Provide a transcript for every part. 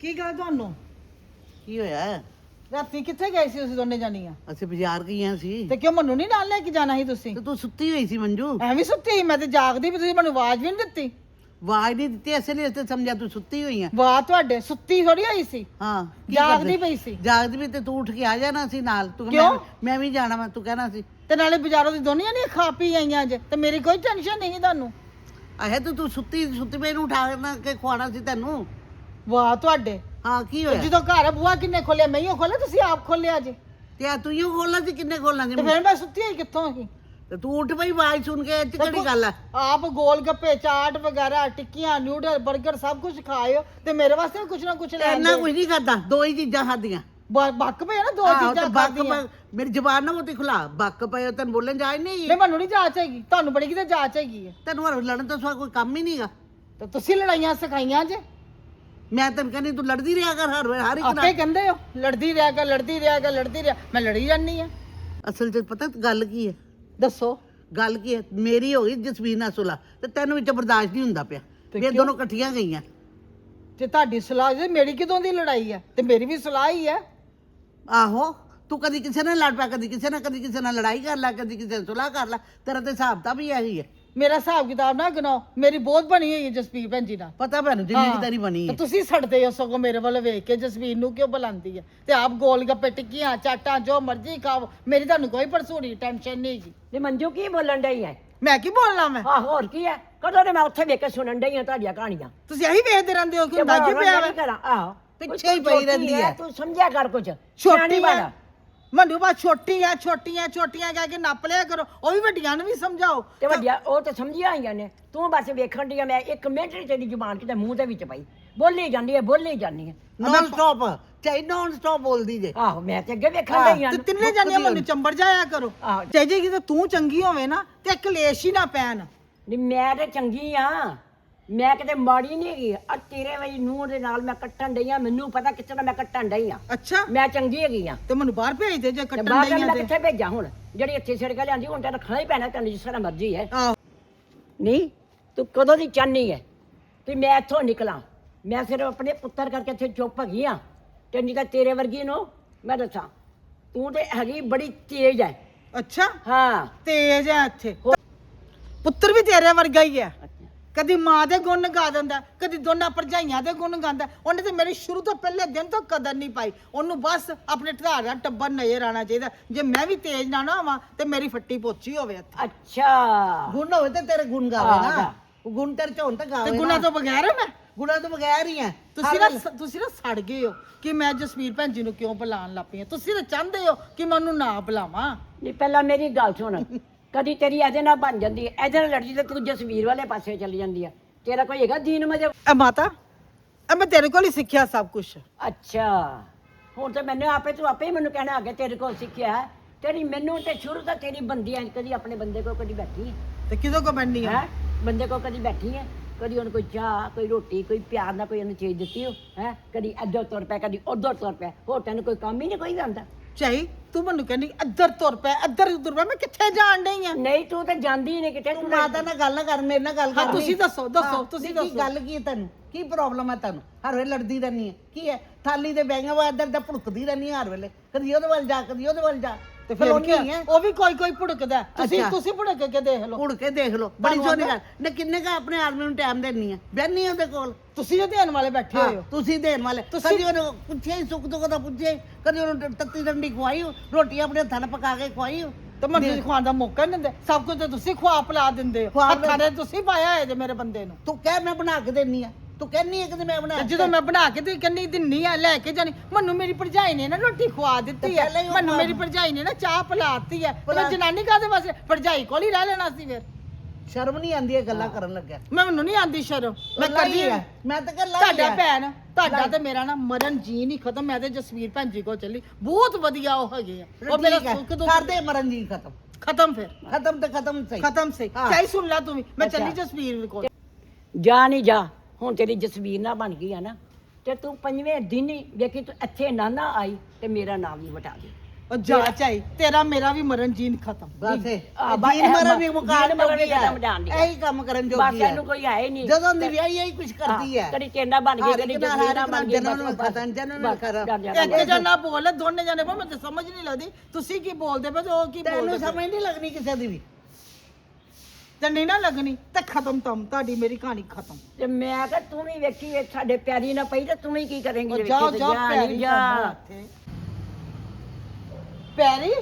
ਕੀ ਗੱਲ ਤੁਹਾਨੂੰ? ਕੀ ਹੋਇਆ? ਰਾਤੀ ਕਿੱਥੇ ਗਏ ਸੀ ਤੁਸੀਂ ਦੋਨੇ ਜਾਨੀਆਂ ਅਸੀਂ ਬਾਜ਼ਾਰ ਗਈਆਂ ਸੀ। ਤੇ ਕਿਉਂ ਮੈਨੂੰ ਨਹੀਂ ਨਾਲ ਲੈ ਕੇ ਜਾਣਾ ਸੀ ਤੁਸੀਂ? ਤੇ ਤੂੰ ਸੁੱਤੀ ਹੋਈ ਸੀ ਮੰਜੂ। ਐਵੇਂ ਸੁੱਤੀ ਸੀ, ਮੈਂ ਤੇ ਜਾਗਦੀ ਵੀ ਤੁਸੀਂ ਮੈਨੂੰ ਆਵਾਜ਼ ਵੀ ਨਹੀਂ ਦਿੱਤੀ। ਆਵਾਜ਼ ਨਹੀਂ ਦਿੱਤੀ ਇਸੇ ਲਈ ਤੇ ਸਮਝਿਆ ਤੂੰ ਸੁੱਤੀ ਹੋਈ ਆ। ਵਾਹ ਤੁਹਾਡੇ ਸੁੱਤੀ ਥੋੜੀ ਹੋਈ ਸੀ? ਹਾਂ ਕੀ ਜਾਗਦੀ ਕਰਦੇ? ਪਈ ਸੀ? ਜਾਗਦੀ ਵੀ ਤੇ ਤੂੰ ਉੱਠ ਕੇ ਆ ਜਾਣਾ ਸੀ ਨਾਲ। ਤੂੰ ਕਿਉਂ? ਮੈਂ- ਮੈਂ ਵੀ ਜਾਣਾ ਮੈਂ ਤੂੰ ਕਹਿਣਾ ਸੀ। ਤੇ ਨਾਲੇ ਬਾਜ਼ਾਰੋਂ ਦੀ ਦੋਨੀਆਂ ਨਹੀਂ ਖਾ ਪੀ ਆਈਆਂ ਅੱਜ ਤੇ ਮੇਰੀ ਕੋਈ ਟੈਨਸ਼ਨ ਨਹੀਂ ਤੁਹਾਨੂੰ। ਆਹੇ ਤੂੰ ਤੂੰ ਸੁੱਤੀ ਸੁੱਤੀ ਪਈ ਨੂੰ ਉਠਾ ਕੇ ਖਵਾਣਾ ਸੀ ਤੈਨੂੰ। ਵਾਹ ਤੁਹਾਡੇ। ਹਾਂ ਕੀ ਤੇ ਹੋਇਆ? ਜਦੋਂ ਘਰ ਬੂਆ ਕਿੰਨੇ ਖੋਲਿਆ ਮੈਂ ਹੀ ਖੋਲਿਆ ਤੁਸੀਂ ਆਪ ਖੋਲਿਆ ਜੇ। ਤੇ ਆ ਤੂੰ ਹੀ ਖੋਲਣਾ ਸੀ ਕਿੰਨੇ ਖੋਲਣਾ ਤੇ ਫਿਰ ਮੈਂ ਸੁੱਤੀ ਹੋਈ ਕਿੱਥੋਂ ਸੀ ਤੇ ਤੂੰ ਉੱਠ ਪਈ ਆਵਾਜ਼ ਸੁਣ ਕੇ 'ਚ ਕਿਹੜੀ ਗੱਲ ਆ? ਆਪ ਗੋਲ ਗੱਪੇ ਚਾਟ ਵਗੈਰਾ ਟਿੱਕੀਆਂ ਨਿਊਡਲ 버ਗਰ ਸਭ ਕੁਝ ਖਾਇਓ ਤੇ ਮੇਰੇ ਵਾਸਤੇ ਵੀ ਕੁਝ ਨਾ ਕੁਝ ਲੈ ਇੰਨਾ ਕੁਝ ਨਹੀਂ ਖਾਦਾ ਦੋ ਹੀ ਚੀਜ਼ਾਂ ਖਾਦੀਆਂ ਬੱਕ ਪਏ ਨਾ ਦੋ ਤੇ ਚੀਜ਼ਾਂ ਖਾਦੀਆਂ ਮੇਰੀ ਜ਼ਬਾਨ ਨਾ ਮੋਤੀ ਖੁਲਾ ਬੱਕ ਪਏ ਤੈਨੂੰ ਬੋਲਣ ਜਾਇ ਨਹੀਂ ਨਹੀਂ ਮੈਨੂੰ ਨਹੀਂ ਜਾਚ ਹੈਗੀ ਤੁਹਾਨੂੰ ਬੜੀ ਕਿਤੇ ਜਾਚ ਹੈਗੀ ਹੈ ਤੈਨੂੰ ਹਰ ਲੜਨ ਤੋਂ ਸਿਵਾ ਕੋਈ ਕੰਮ ਹੀ ਨਹੀਂਗਾ ਤੇ ਤੁਸੀਂ ਲੜਾਈਆਂ ਸਿਖਾਈਆਂ ਜੇ। ਮੈਂ ਤੈਨੂੰ ਕਹਿੰਦੀ ਤੂੰ ਲੜਦੀ ਰਿਹਾ ਕਰ ਹਰ ਹਰ ਇੱਕ ਆਪੇ ਨਾਲ। ਕਹਿੰਦੇ ਹੋ ਲੜਦੀ ਰਿਹਾ ਕਰ ਲੜਦੀ ਰਿਹਾ ਕਰ ਲੜਦੀ ਰਿਹਾ। ਮੈਂ ਲੜੀ ਜਾਂਦੀ ਆ ਅਸਲ 'ਚ ਪਤਾ ਗੱਲ ਕੀ ਹੈ? ਦੱਸੋ। ਗੱਲ ਕੀ ਹੈ? ਮੇਰੀ ਹੋ ਗਈ ਜਸਵੀਰ ਨਾਲ ਸੁਲਾ ਤੇ ਤੈਨੂੰ ਵਿੱਚ ਬਰਦਾਸ਼ਤ ਨਹੀਂ ਹੁੰਦਾ ਪਿਆ। ਤੇ ਇਹ ਕਿਉਂ? ਦੋਨੋਂ ਇਕੱਠੀਆਂ ਗਈਆਂ। ਤੇ ਤੁਹਾਡੀ ਸਲਾਹ ਜੇ ਮੇਰੀ ਕਿਦੋਂ ਦੀ ਲੜਾਈ ਹੈ? ਤੇ ਮੇਰੀ ਵੀ ਸਲਾਹ ਹੀ ਹੈ। ਆਹੋ ਤੂੰ ਕਦੀ ਕਿਸੇ ਨਾਲ ਲੜ ਪਿਆ ਕਦੀ ਕਿਸੇ ਨਾਲ ਕਦੀ ਕਿਸੇ ਨਾਲ ਲੜਾਈ ਕਰ ਲੈ ਕਦੀ ਕਿਸੇ ਨਾਲ ਸੁਲਾ ਕਰ ਲੈ। ਤੇਰਾ ਤੇ ਹਿਸਾਬ ਤਾਂ ਵੀ ਇਹੀ ਹੈ। ਮੇਰਾ ਹਿਸਾਬ ਕਿਤਾਬ ਨਾ ਗਨਾਓ ਮੇਰੀ ਬਹੁਤ ਬਣੀ ਹੋਈ ਹੈ ਜਸਪੀਰ ਭੈਣ ਜੀ ਨਾਲ। ਪਤਾ ਮੈਨੂੰ ਜਿੰਨੀ ਹਾਂ। ਕੁ ਤੇਰੀ ਬਣੀ ਤੇ ਹੈ। ਤੁਸੀਂ ਛੱਡਦੇ ਹੋ ਸਗੋਂ ਮੇਰੇ ਵੱਲ ਵੇਖ ਕੇ ਜਸਵੀਰ ਨੂੰ ਕਿਉਂ ਬੁਲਾਉਂਦੀ ਹੈ? ਤੇ ਆਪ ਗੋਲ ਗੱਪੇ ਟਿੱਕੀਆਂ ਚਾਟਾਂ ਜੋ ਮਰਜ਼ੀ ਖਾਓ। ਮੇਰੀ ਤੁਹਾਨੂੰ ਕੋਈ ਪਰਸੂੜੀ ਟੈਨਸ਼ਨ ਨਹੀਂ ਜੀ। ਨੀ ਮੰਜੂ ਕੀ ਬੋਲਣ ਡਈ ਐ? ਮੈਂ ਕੀ ਬੋਲਣਾ ਮੈਂ? ਹਾਂ ਹੋਰ ਕੀ ਐ? ਕਦੋਂ ਦੇ ਮੈਂ ਉੱਥੇ ਵੇਖ ਕੇ ਸੁਣਨ ਡਈ ਆ ਤੁਹਾਡੀਆਂ ਕਹਾਣੀਆਂ? ਤੁਸੀਂ ਇਹੀ ਵੇਖਦੇ ਰਹਿੰਦੇ ਹੋ ਕਿ ਮੈਂ ਪਿਆ ਵਾ? ਆਹੋ। ਪਿੱਛੇ ਹੀ ਪਈ ਰਹਿੰਦੀ ਐ। ਤੂੰ ਸਮਝਿਆ ਕਰ ਕੁਝ ਛੋਟੀ ਆ। ਮੰਡੂ ਬਾ ਛੋਟੀ ਆ ਛੋਟੀਆਂ ਛੋਟੀਆਂ ਕਹਿ ਕੇ ਨੱਪ ਲਿਆ ਕਰੋ। ਉਹ ਵੀ ਵੱਡੀਆਂ ਨੂੰ ਵੀ ਸਮਝਾਓ। ਤੇ ਵੱਡੀਆਂ ਉਹ ਤੇ ਸਮਝੀਆਂ ਆਈਆਂ ਨੇ। ਤੂੰ ਬਸ ਵੇਖਣ ਦੀ ਮੈਂ ਇੱਕ ਮਿੰਟ ਚ ਤੇਰੀ ਜ਼ੁਬਾਨ ਕਿਤੇ ਮੂੰਹ ਦੇ ਵਿੱਚ ਪਈ। ਬੋਲੀ ਜਾਂਦੀ ਐ ਬੋਲੀ ਜਾਂਦੀ ਐ ਨੌਨ ਸਟਾਪ ਚਾਹੀ ਨੌਨ ਸਟਾਪ ਬੋਲਦੀ ਜੇ। ਆਹੋ ਮੈਂ ਤੇ ਅੱਗੇ ਵੇਖਣ ਹਾਂ, ਡਈ ਆ। ਤੇ ਤਿੰਨੇ ਜਾਨੀਆਂ ਮੈਨੂੰ ਚੰਬੜ ਜਾਇਆ ਕਰੋ। ਆਹੋ। ਚਾਹੀਏ ਕਿ ਤੂੰ ਚੰਗੀ ਹੋਵੇ ਨਾ ਤੇ ਕਲੇਸ਼ ਹੀ ਨਾ ਪੈਣ। ਨੀ ਮੈਂ ਤੇ ਚੰਗੀ ਆ। ਮੈਂ ਕਿਤੇ ਮਾੜੀ ਨਹੀਂ ਹੈਗੀ। ਆ ਤੇਰੇ ਵਈ ਨੂੰਹ ਦੇ ਨਾਲ ਮੈਂ ਕੱਟਣ ਡਈ ਆ ਮੈਨੂੰ ਪਤਾ ਕਿੱਥੇ ਦਾ ਮੈਂ ਕੱਟਣ ਡਈ ਆ। ਅੱਛਾ। ਮੈਂ ਚੰਗੀ ਹੈਗੀ ਆ। ਤੇ ਮੈਨੂੰ ਬਾਹਰ ਭੇਜ ਦੇ ਜੇ ਤੇ ਕੱਟਣ ਬਾਹਰ ਮੈਂ ਤੇ। ਕਿੱਥੇ ਭੇਜਾਂ ਹੁਣ? ਜਿਹੜੀ ਇੱਥੇ ਛਿੜ ਕੇ ਲਿਆਂਦੀ ਹੁਣ ਤਾਂ ਰੱਖਣਾ ਹੀ ਪੈਣਾ ਤੈਨੂੰ ਜਿਸ ਤਰ੍ਹਾਂ ਮਰਜ਼ੀ ਹੈ। ਆਹੋ। ਨਹੀਂ ਤੂੰ ਕਦੋਂ ਦੀ ਚਾਹਨੀ ਹੈ ਕਿ ਮੈਂ ਇੱਥੋਂ ਨਿਕਲਾਂ? ਮੈਂ ਸਿਰਫ ਆਪਣੇ ਪੁੱਤਰ ਕਰਕੇ ਇੱਥੇ ਚੁੱਪ ਹੈਗੀ ਆ। ਤੇ ਨਹੀਂ ਤਾਂ ਤੇਰੇ ਵਰਗੀ ਨੂੰ ਮੈਂ ਦੱਸਾਂ ਤੂੰ ਤੇ ਹੈਗੀ ਬੜੀ ਤੇਜ਼ ਹੈ। ਅੱਛਾ। ਹਾਂ। ਤੇਜ ਹੈ ਇੱਥੇ। ਪੁੱਤਰ ਵੀ ਤੇਰੇ ਵਰਗਾ ਹੀ ਹੈ। ਕਦੀ ਮਾਂ ਦੇ ਗੁਣ ਗਾ ਦਿੰਦਾ ਕਦੀ ਦੋਨਾਂ ਭਰਜਾਈਆਂ ਦੇ ਗੁਣ ਗਾਉਂਦਾ। ਉਹਨੇ ਤੇ ਮੇਰੀ ਸ਼ੁਰੂ ਤੋਂ ਪਹਿਲੇ ਦਿਨ ਤੋਂ ਕਦਰ ਨਹੀਂ ਪਾਈ। ਉਹਨੂੰ ਬਸ ਆਪਣੇ ਠਾਰ ਦਾ ਟੱਬਰ ਨਜ਼ਰ ਆਣਾ ਚਾਹੀਦਾ। ਜੇ ਮੈਂ ਵੀ ਤੇਜ਼ ਨਾ ਨਾ ਹੋਵਾਂ ਤੇ ਮੇਰੀ ਫੱਟੀ ਪੋਚੀ ਹੋਵੇ ਇੱਥੇ। ਅੱਛਾ। ਗੁਣ ਹੋਵੇ ਤੇ ਤੇਰੇ ਗੁਣ ਗਾਵੇ ਨਾ। ਗਾ। ਉਹ ਗੁਣ ਤੇਰੇ ਚ ਹੋਣ ਤਾਂ ਤੇ ਗਾਵੇ ਗੁਣਾ ਤੋਂ ਬਗੈਰ ਹਾਂ ਮੈਂ? ਗੁਣਾ ਤੋਂ ਬਗੈਰ ਹੀ ਹੈ ਤੁਸੀਂ ਨਾ ਤੁਸੀਂ ਨਾ ਸੜ ਗਏ ਹੋ ਕਿ ਮੈਂ ਜਸਵੀਰ ਭੈਣ ਜੀ ਨੂੰ ਕਿਉਂ ਬੁਲਾਉਣ ਲੱਗ ਪਈ ਹਾਂ? ਤੁਸੀਂ ਤਾਂ ਚਾਹੁੰਦੇ ਹੋ ਕਿ ਮੈਂ ਉਹਨੂੰ ਨਾ ਬੁਲਾਵਾਂ। ਨਹੀਂ ਪਹਿਲਾਂ ਮੇਰੀ ਗੱਲ ਸੁਣ। ਕਦੀ ਤੇਰੀ ਇਹਦੇ ਨਾਲ ਬਣ ਜਾਂਦੀ ਹੈ। ਇਹਦੇ ਨਾਲ ਲੜਦੀ ਤੇ ਤੂੰ ਜਸਵੀਰ ਵਾਲੇ ਪਾਸੇ ਚਲੀ ਜਾਂਦੀ ਹੈ। ਤੇਰਾ ਕੋਈ ਹੈਗਾ ਦੀਨ ਮਜੇ? ਐ ਮਾਤਾ ਐ ਮੈਂ ਤੇਰੇ ਕੋਲ ਹੀ ਸਿੱਖਿਆ ਸਭ ਕੁਝ ਅੱਛਾ। ਹੁਣ ਤੇ ਮੈਨੂੰ ਆਪੇ ਤੂੰ ਆਪੇ ਹੀ ਮੈਨੂੰ ਕਹਿਣਾ ਅੱਗੇ ਤੇਰੇ ਕੋਲ ਸਿੱਖਿਆ ਹੈ। ਤੇਰੀ ਮੈਨੂੰ ਤੇ ਸ਼ੁਰੂ ਤੋਂ ਤੇਰੀ ਬੰਦੀ ਐ ਕਦੀ ਆਪਣੇ ਬੰਦੇ ਕੋਲ ਕਦੀ ਬੈਠੀ ਤੇ ਕਿਦੋਂ ਕੋ ਬਣਨੀ ਆ? ਹੈ? ਬੰਦੇ ਕੋਲ ਕਦੀ ਬੈਠੀ ਹੈ। ਕਦੀ ਉਹਨੂੰ ਕੋਈ ਚਾਹ ਕੋਈ ਰੋਟੀ ਕੋਈ ਪਿਆਰ ਨਾਲ ਕੋਈ ਉਹਨੂੰ ਚੀਜ਼ ਦਿੱਤੀ ਹੋ ਹੈ? ਕਦੀ ਇੱਧਰ ਤੁਰ ਪਿਆ ਕਦੀ ਉੱਧਰ ਤੁਰ ਪਿਆ। ਹੋਰ ਤੈਨੂੰ ਕੋਈ ਕੰਮ ਹੀ ਨਹੀਂ ਕੋਈ ਜਾਂਦਾ ਚਾਹੀ ਤੂੰ ਮੈਨੂੰ ਕਹਿੰਦੀ ਇੱਧਰ ਤੁਰ ਪੈ ਇੱਧਰ ਉਧਰ ਪੈ ਮੈਂ ਕਿੱਥੇ ਜਾਣ ਡਈ ਆ? ਨਹੀਂ ਤੂੰ ਤੇ ਜਾਂਦੀ ਹੀ ਨਹੀਂ ਕਿਤੇ ਤੂੰ ਮਾਤਾ ਨਾਲ ਗੱਲ ਨਾ ਕਰ ਮੇਰੇ ਨਾਲ ਗੱਲ ਹਾਂ, ਕਰ। ਤੁਸੀਂ ਦੱਸੋ, ਦੱਸੋ, ਤੁਸੀਂ ਕੀ ਦੱਸੋ। ਗੱਲ ਕੀ ਹੈ ਤੈਨੂੰ? ਕੀ ਪ੍ਰੋਬਲਮ ਹੈ ਤੈਨੂੰ? ਹਰ ਵੇਲੇ ਲੜਦੀ ਰਹਿੰਦੀ ਹੈ ਕੀ ਹੈ? ਥਾਲੀ ਦੇ ਬੈਂਗਾ ਵਾ ਇੱਧਰ ਦਾ ਭੁੜਕਦੀ ਰਹਿੰਦੀ ਹੈ ਹਰ ਵੇਲੇ। ਕਦੀ ਉਹਦੇ ਵੱਲ ਜਾ ਕਦੀ ਉਹਦੇ ਵੱਲ ਜਾ। ਤੇ ਫਿਰ ਕੀ ਹੈ ਉਹ ਵੀ ਕੋਈ ਕੋਈ ਭੁੜਕਦਾ ਹੈ। ਤੁਸੀਂ ਅੱਛਾ। ਤੁਸੀਂ ਭੁੜਕ ਕੇ ਦੇਖ ਲਓ। ਭੁੜ ਕੇ ਦੇਖ ਲਓ। ਬੜੀ ਤੁਹਾਨੂੰ ਸੋਹਣੀ? ਗੱਲ। ਨੇ ਕਿੰਨੇ ਕਾ ਆਪਣੇ ਆਦਮੀ ਨੂੰ ਟਾਈਮ ਦੇਣੀ ਹੈ ਬੈਣੀ ਉਹਦੇ ਕੋਲ? ਤੁਸੀਂ ਜੋ ਦੇਣ ਵਾਲੇ ਬੈਠੇ ਹੋਏ ਹੋ। ਤੁਸੀਂ ਦੇਣ ਵਾਲੇ। ਤੁਸੀਂ- ਕਦੀ ਉਹਨੂੰ ਪੁੱਛਿਆ ਹੀ ਸੁੱਖ ਦੁੱਖ ਦਾ ਪੁੱਛਿਆ ਹੀ, ਕਦੀ ਉਹਨੂੰ ਤੱਤੀ ਡੰਡੀ ਖਵਾਈ ਹੋ, ਰੋਟੀ ਆਪਣੇ ਹੱਥਾਂ ਨਾਲ ਪਕਾ ਕੇ ਖਵਾਈ ਹੋ। ਤੇ ਮੈਨੂੰ ਤੁਸੀਂ ਖਵਾਉਣ ਦਾ ਮੌਕਾ ਨਹੀਂ ਦਿੰਦੇ। ਸਭ ਕੁਝ ਤਾਂ ਤੁਸੀਂ ਖਵਾ ਪਿਲਾ ਦਿੰਦੇ ਹੋ। ਖਵਾ ਹੱਥਾਂ ਦੇ ਤੁਸੀਂ ਪਾਇਆ ਹੈ ਜੇ ਮੇਰੇ ਬੰਦੇ ਨੂੰ। ਤੂੰ ਕਹਿ ਮੈਂ ਬਣਾ ਕੇ ਦੇਣੀ ਆ। ਤੂੰ ਕਹਿੰਨੀ ਹੈ ਕਿ ਮੈਂ ਬਣਾ ਤੇ ਜਦੋਂ ਮੈਂ ਬਣਾ ਕੇ ਤੇ ਕੰਨੀ ਦਿੰਨੀ ਆ ਲੈ ਕੇ ਜਾਣੀ। ਮੈਨੂੰ ਮੇਰੀ ਭਰਜਾਈ ਨੇ ਨਾ ਰੋਟੀ ਖਵਾ ਦਿੱਤੀ ਤੇ ਹੈ ਪਹਿਲਾਂ ਹੀ ਉਹ ਮੈਨੂੰ ਮੇਰੀ ਭਰਜਾਈ ਨੇ ਨਾ ਚਾਹ ਪਿਲਾਤੀ ਹੈ ਪਿਲਾ- ਉਹ ਜਨਾਨੀ ਕਾਦੇ ਵਾਸਤੇ? ਭਰਜਾਈ ਕੋਲ ਹੀ ਰਹਿ ਲੈਣਾ ਸੀ ਫਿਰ। ਸ਼ਰਮ ਨਹੀਂ ਆਂਦੀ ਇਹ ਗੱਲਾਂ ਕਰਨ ਲੱਗਿਆ। ਮੈਂ ਮੈਨੂੰ ਨਹੀਂ ਆਂਦੀ ਸ਼ਰਮ। ਮੈਂ ਕਰਦੀ ਹੈ। ਮੈਂ ਤਾਂ ਕਰ ਤੁਹਾਡਾ ਭੈਣ ਤੁਹਾਡਾ ਤੇ ਮੇਰਾ ਨਾ ਮਰਨ ਜੀ ਨਹੀਂ ਖਤਮ। ਮੈਂ ਤੇ ਜਸਵੀਰ ਭੈਣ ਜੀ ਕੋਲ ਚੱਲੀ। ਬਹੁਤ ਵਧੀਆ ਉਹ ਹੈਗੇ ਆ। ਉਹ ਮੇਰਾ ਸੁੱਖ ਦੁੱਖ ਕਰਦੇ ਮਰਨ ਜੀ ਖਤਮ। ਖਤਮ ਫਿਰ। ਖਤਮ ਤੇ ਖਤਮ ਸਹੀ। ਖਤਮ ਸੇ ਹਾਂ। ਚਾਹੀ ਸੁਣ ਲੈ ਤੂੰ ਵੀ। ਮੈਂ ਅੱਛਾ। ਚੱਲੀ ਜਸਵੀਰ ਕੋਲ। ਜਾ ਨਹੀਂ ਜਾ। ਹੁਣ ਤੇਰੀ ਜਸਵੀਰ ਨਾ ਬਣ ਗਈ ਆ ਨਾ ਤੇ ਤੂੰ ਪੰਜਵੇਂ ਦਿਨ ਹੀ ਵੇਖੀ ਤੂੰ ਇੱਥੇ ਨਾ ਨਾ ਆਈ ਤੇ ਮੇਰਾ ਨਾਮ ਵੀ ਵਟਾ ਦੇ। ਉਹ ਜਾ ਚਾਈ ਤੇਰਾ ਮੇਰਾ ਵੀ ਮਰਨ ਜੀਨ ਖਤਮ। ਬਸ ਆ, ਬਸ ਜੀਨ ਇਹ ਮਰਨ ਵੀ ਜੀਨ ਮੁਕਾਲ ਮਰਨ ਜੋਗੀ ਵੀ ਹੈ। ਖਤਮ ਜਾਣ ਦੀ ਹੈ। ਇਹੀ ਕੰਮ ਕਰਨ ਬਸ ਜੋਗੀ ਹੈ। ਇਹਨੂੰ ਕੋਈ ਹੈ ਹੀ ਨਹੀਂ ਜਦੋਂ ਦੀ ਵਿਆਹੀ ਇਹੀ ਕੁਝ ਕਰਦੀ ਹੈ ਕਦੀ ਟੇਨਾ ਬਣ ਗਈ ਕਦੀ ਜਸਵੀਰ ਬਣ ਗਈ ਜਨਮ ਖਤਮ, ਜਨਮ ਖਤਮ। ਇੱਕ ਜਣਾ ਬੋਲ ਦੋਨੇ ਜਣੇ ਮੈਨੂੰ ਤਾਂ ਸਮਝ ਨਹੀਂ ਲੱਗਦੀ। ਤੁਸੀਂ ਕੀ ਬੋਲਦੇ ਪਏ ਤੇ ਉਹ ਕੀ ਤੈਨੂੰ ਬੋਲਦੇ ਪਏ? ਸਮਝ ਨਹੀਂ ਲੱਗਣੀ ਕਿਸੇ ਦੀ ਵੀ। ਤੇ ਨਹੀਂ ਨਾ ਲੱਗਣੀ ਤੇ ਖਤਮ ਤਮ ਤੁਹਾਡੀ ਮੇਰੀ ਕਹਾਣੀ ਖਤਮ। ਤੇ ਮੈਂ ਕਿਹਾ ਤੂੰ ਵੀ ਵੇਖੀ ਇਹ ਸਾਡੇ ਪਿਆਰੀ ਨਾ ਪਈ ਤੇ ਤੂੰ ਵੀ ਕੀ ਕਰੇਂਗੀ ਵੇਖੀ ਤੇ ਜਾਓ ਜਾ, ਪੈਰੀ ਜਾ। ਪੈਰੀ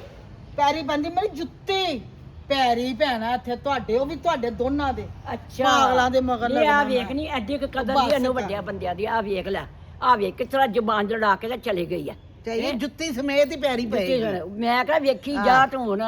ਪੈਰੀ ਬੰਦੀ ਮੇਰੀ ਜੁੱਤੀ। ਪੈਰੀ ਭੈਣਾ ਇੱਥੇ ਤੁਹਾਡੇ ਉਹ ਵੀ ਤੁਹਾਡੇ ਦੋਨਾਂ ਦੇ। ਅੱਛਾ। ਪਾਗਲਾਂ ਦੇ ਮਗਰ ਲੱਗਣਾ ਵੇਖ ਨਹੀਂ ਐਡੀ ਕੁ ਕਦਰ ਬਸ ਦੀ ਇਹਨੂੰ ਕਰ। ਵੱਡਿਆਂ ਬੰਦਿਆਂ ਦੀ। ਆ ਵੇਖ ਲੈ ਆ ਵੇਖ ਕਿਸ ਤਰ੍ਹਾਂ ਜ਼ੁਬਾਨ ਲੜਾ ਕੇ ਤੇ ਚਲੀ ਗਈ ਆ। ਚਾਹੀਏ ਜੁੱਤੀ ਸਮੇਤ ਹੀ ਪੈਰੀ ਪਏਗੀ ਮੈਂ ਕਿਹਾ ਵੇਖੀ ਜਾ ਤੂੰ ਹੁਣ।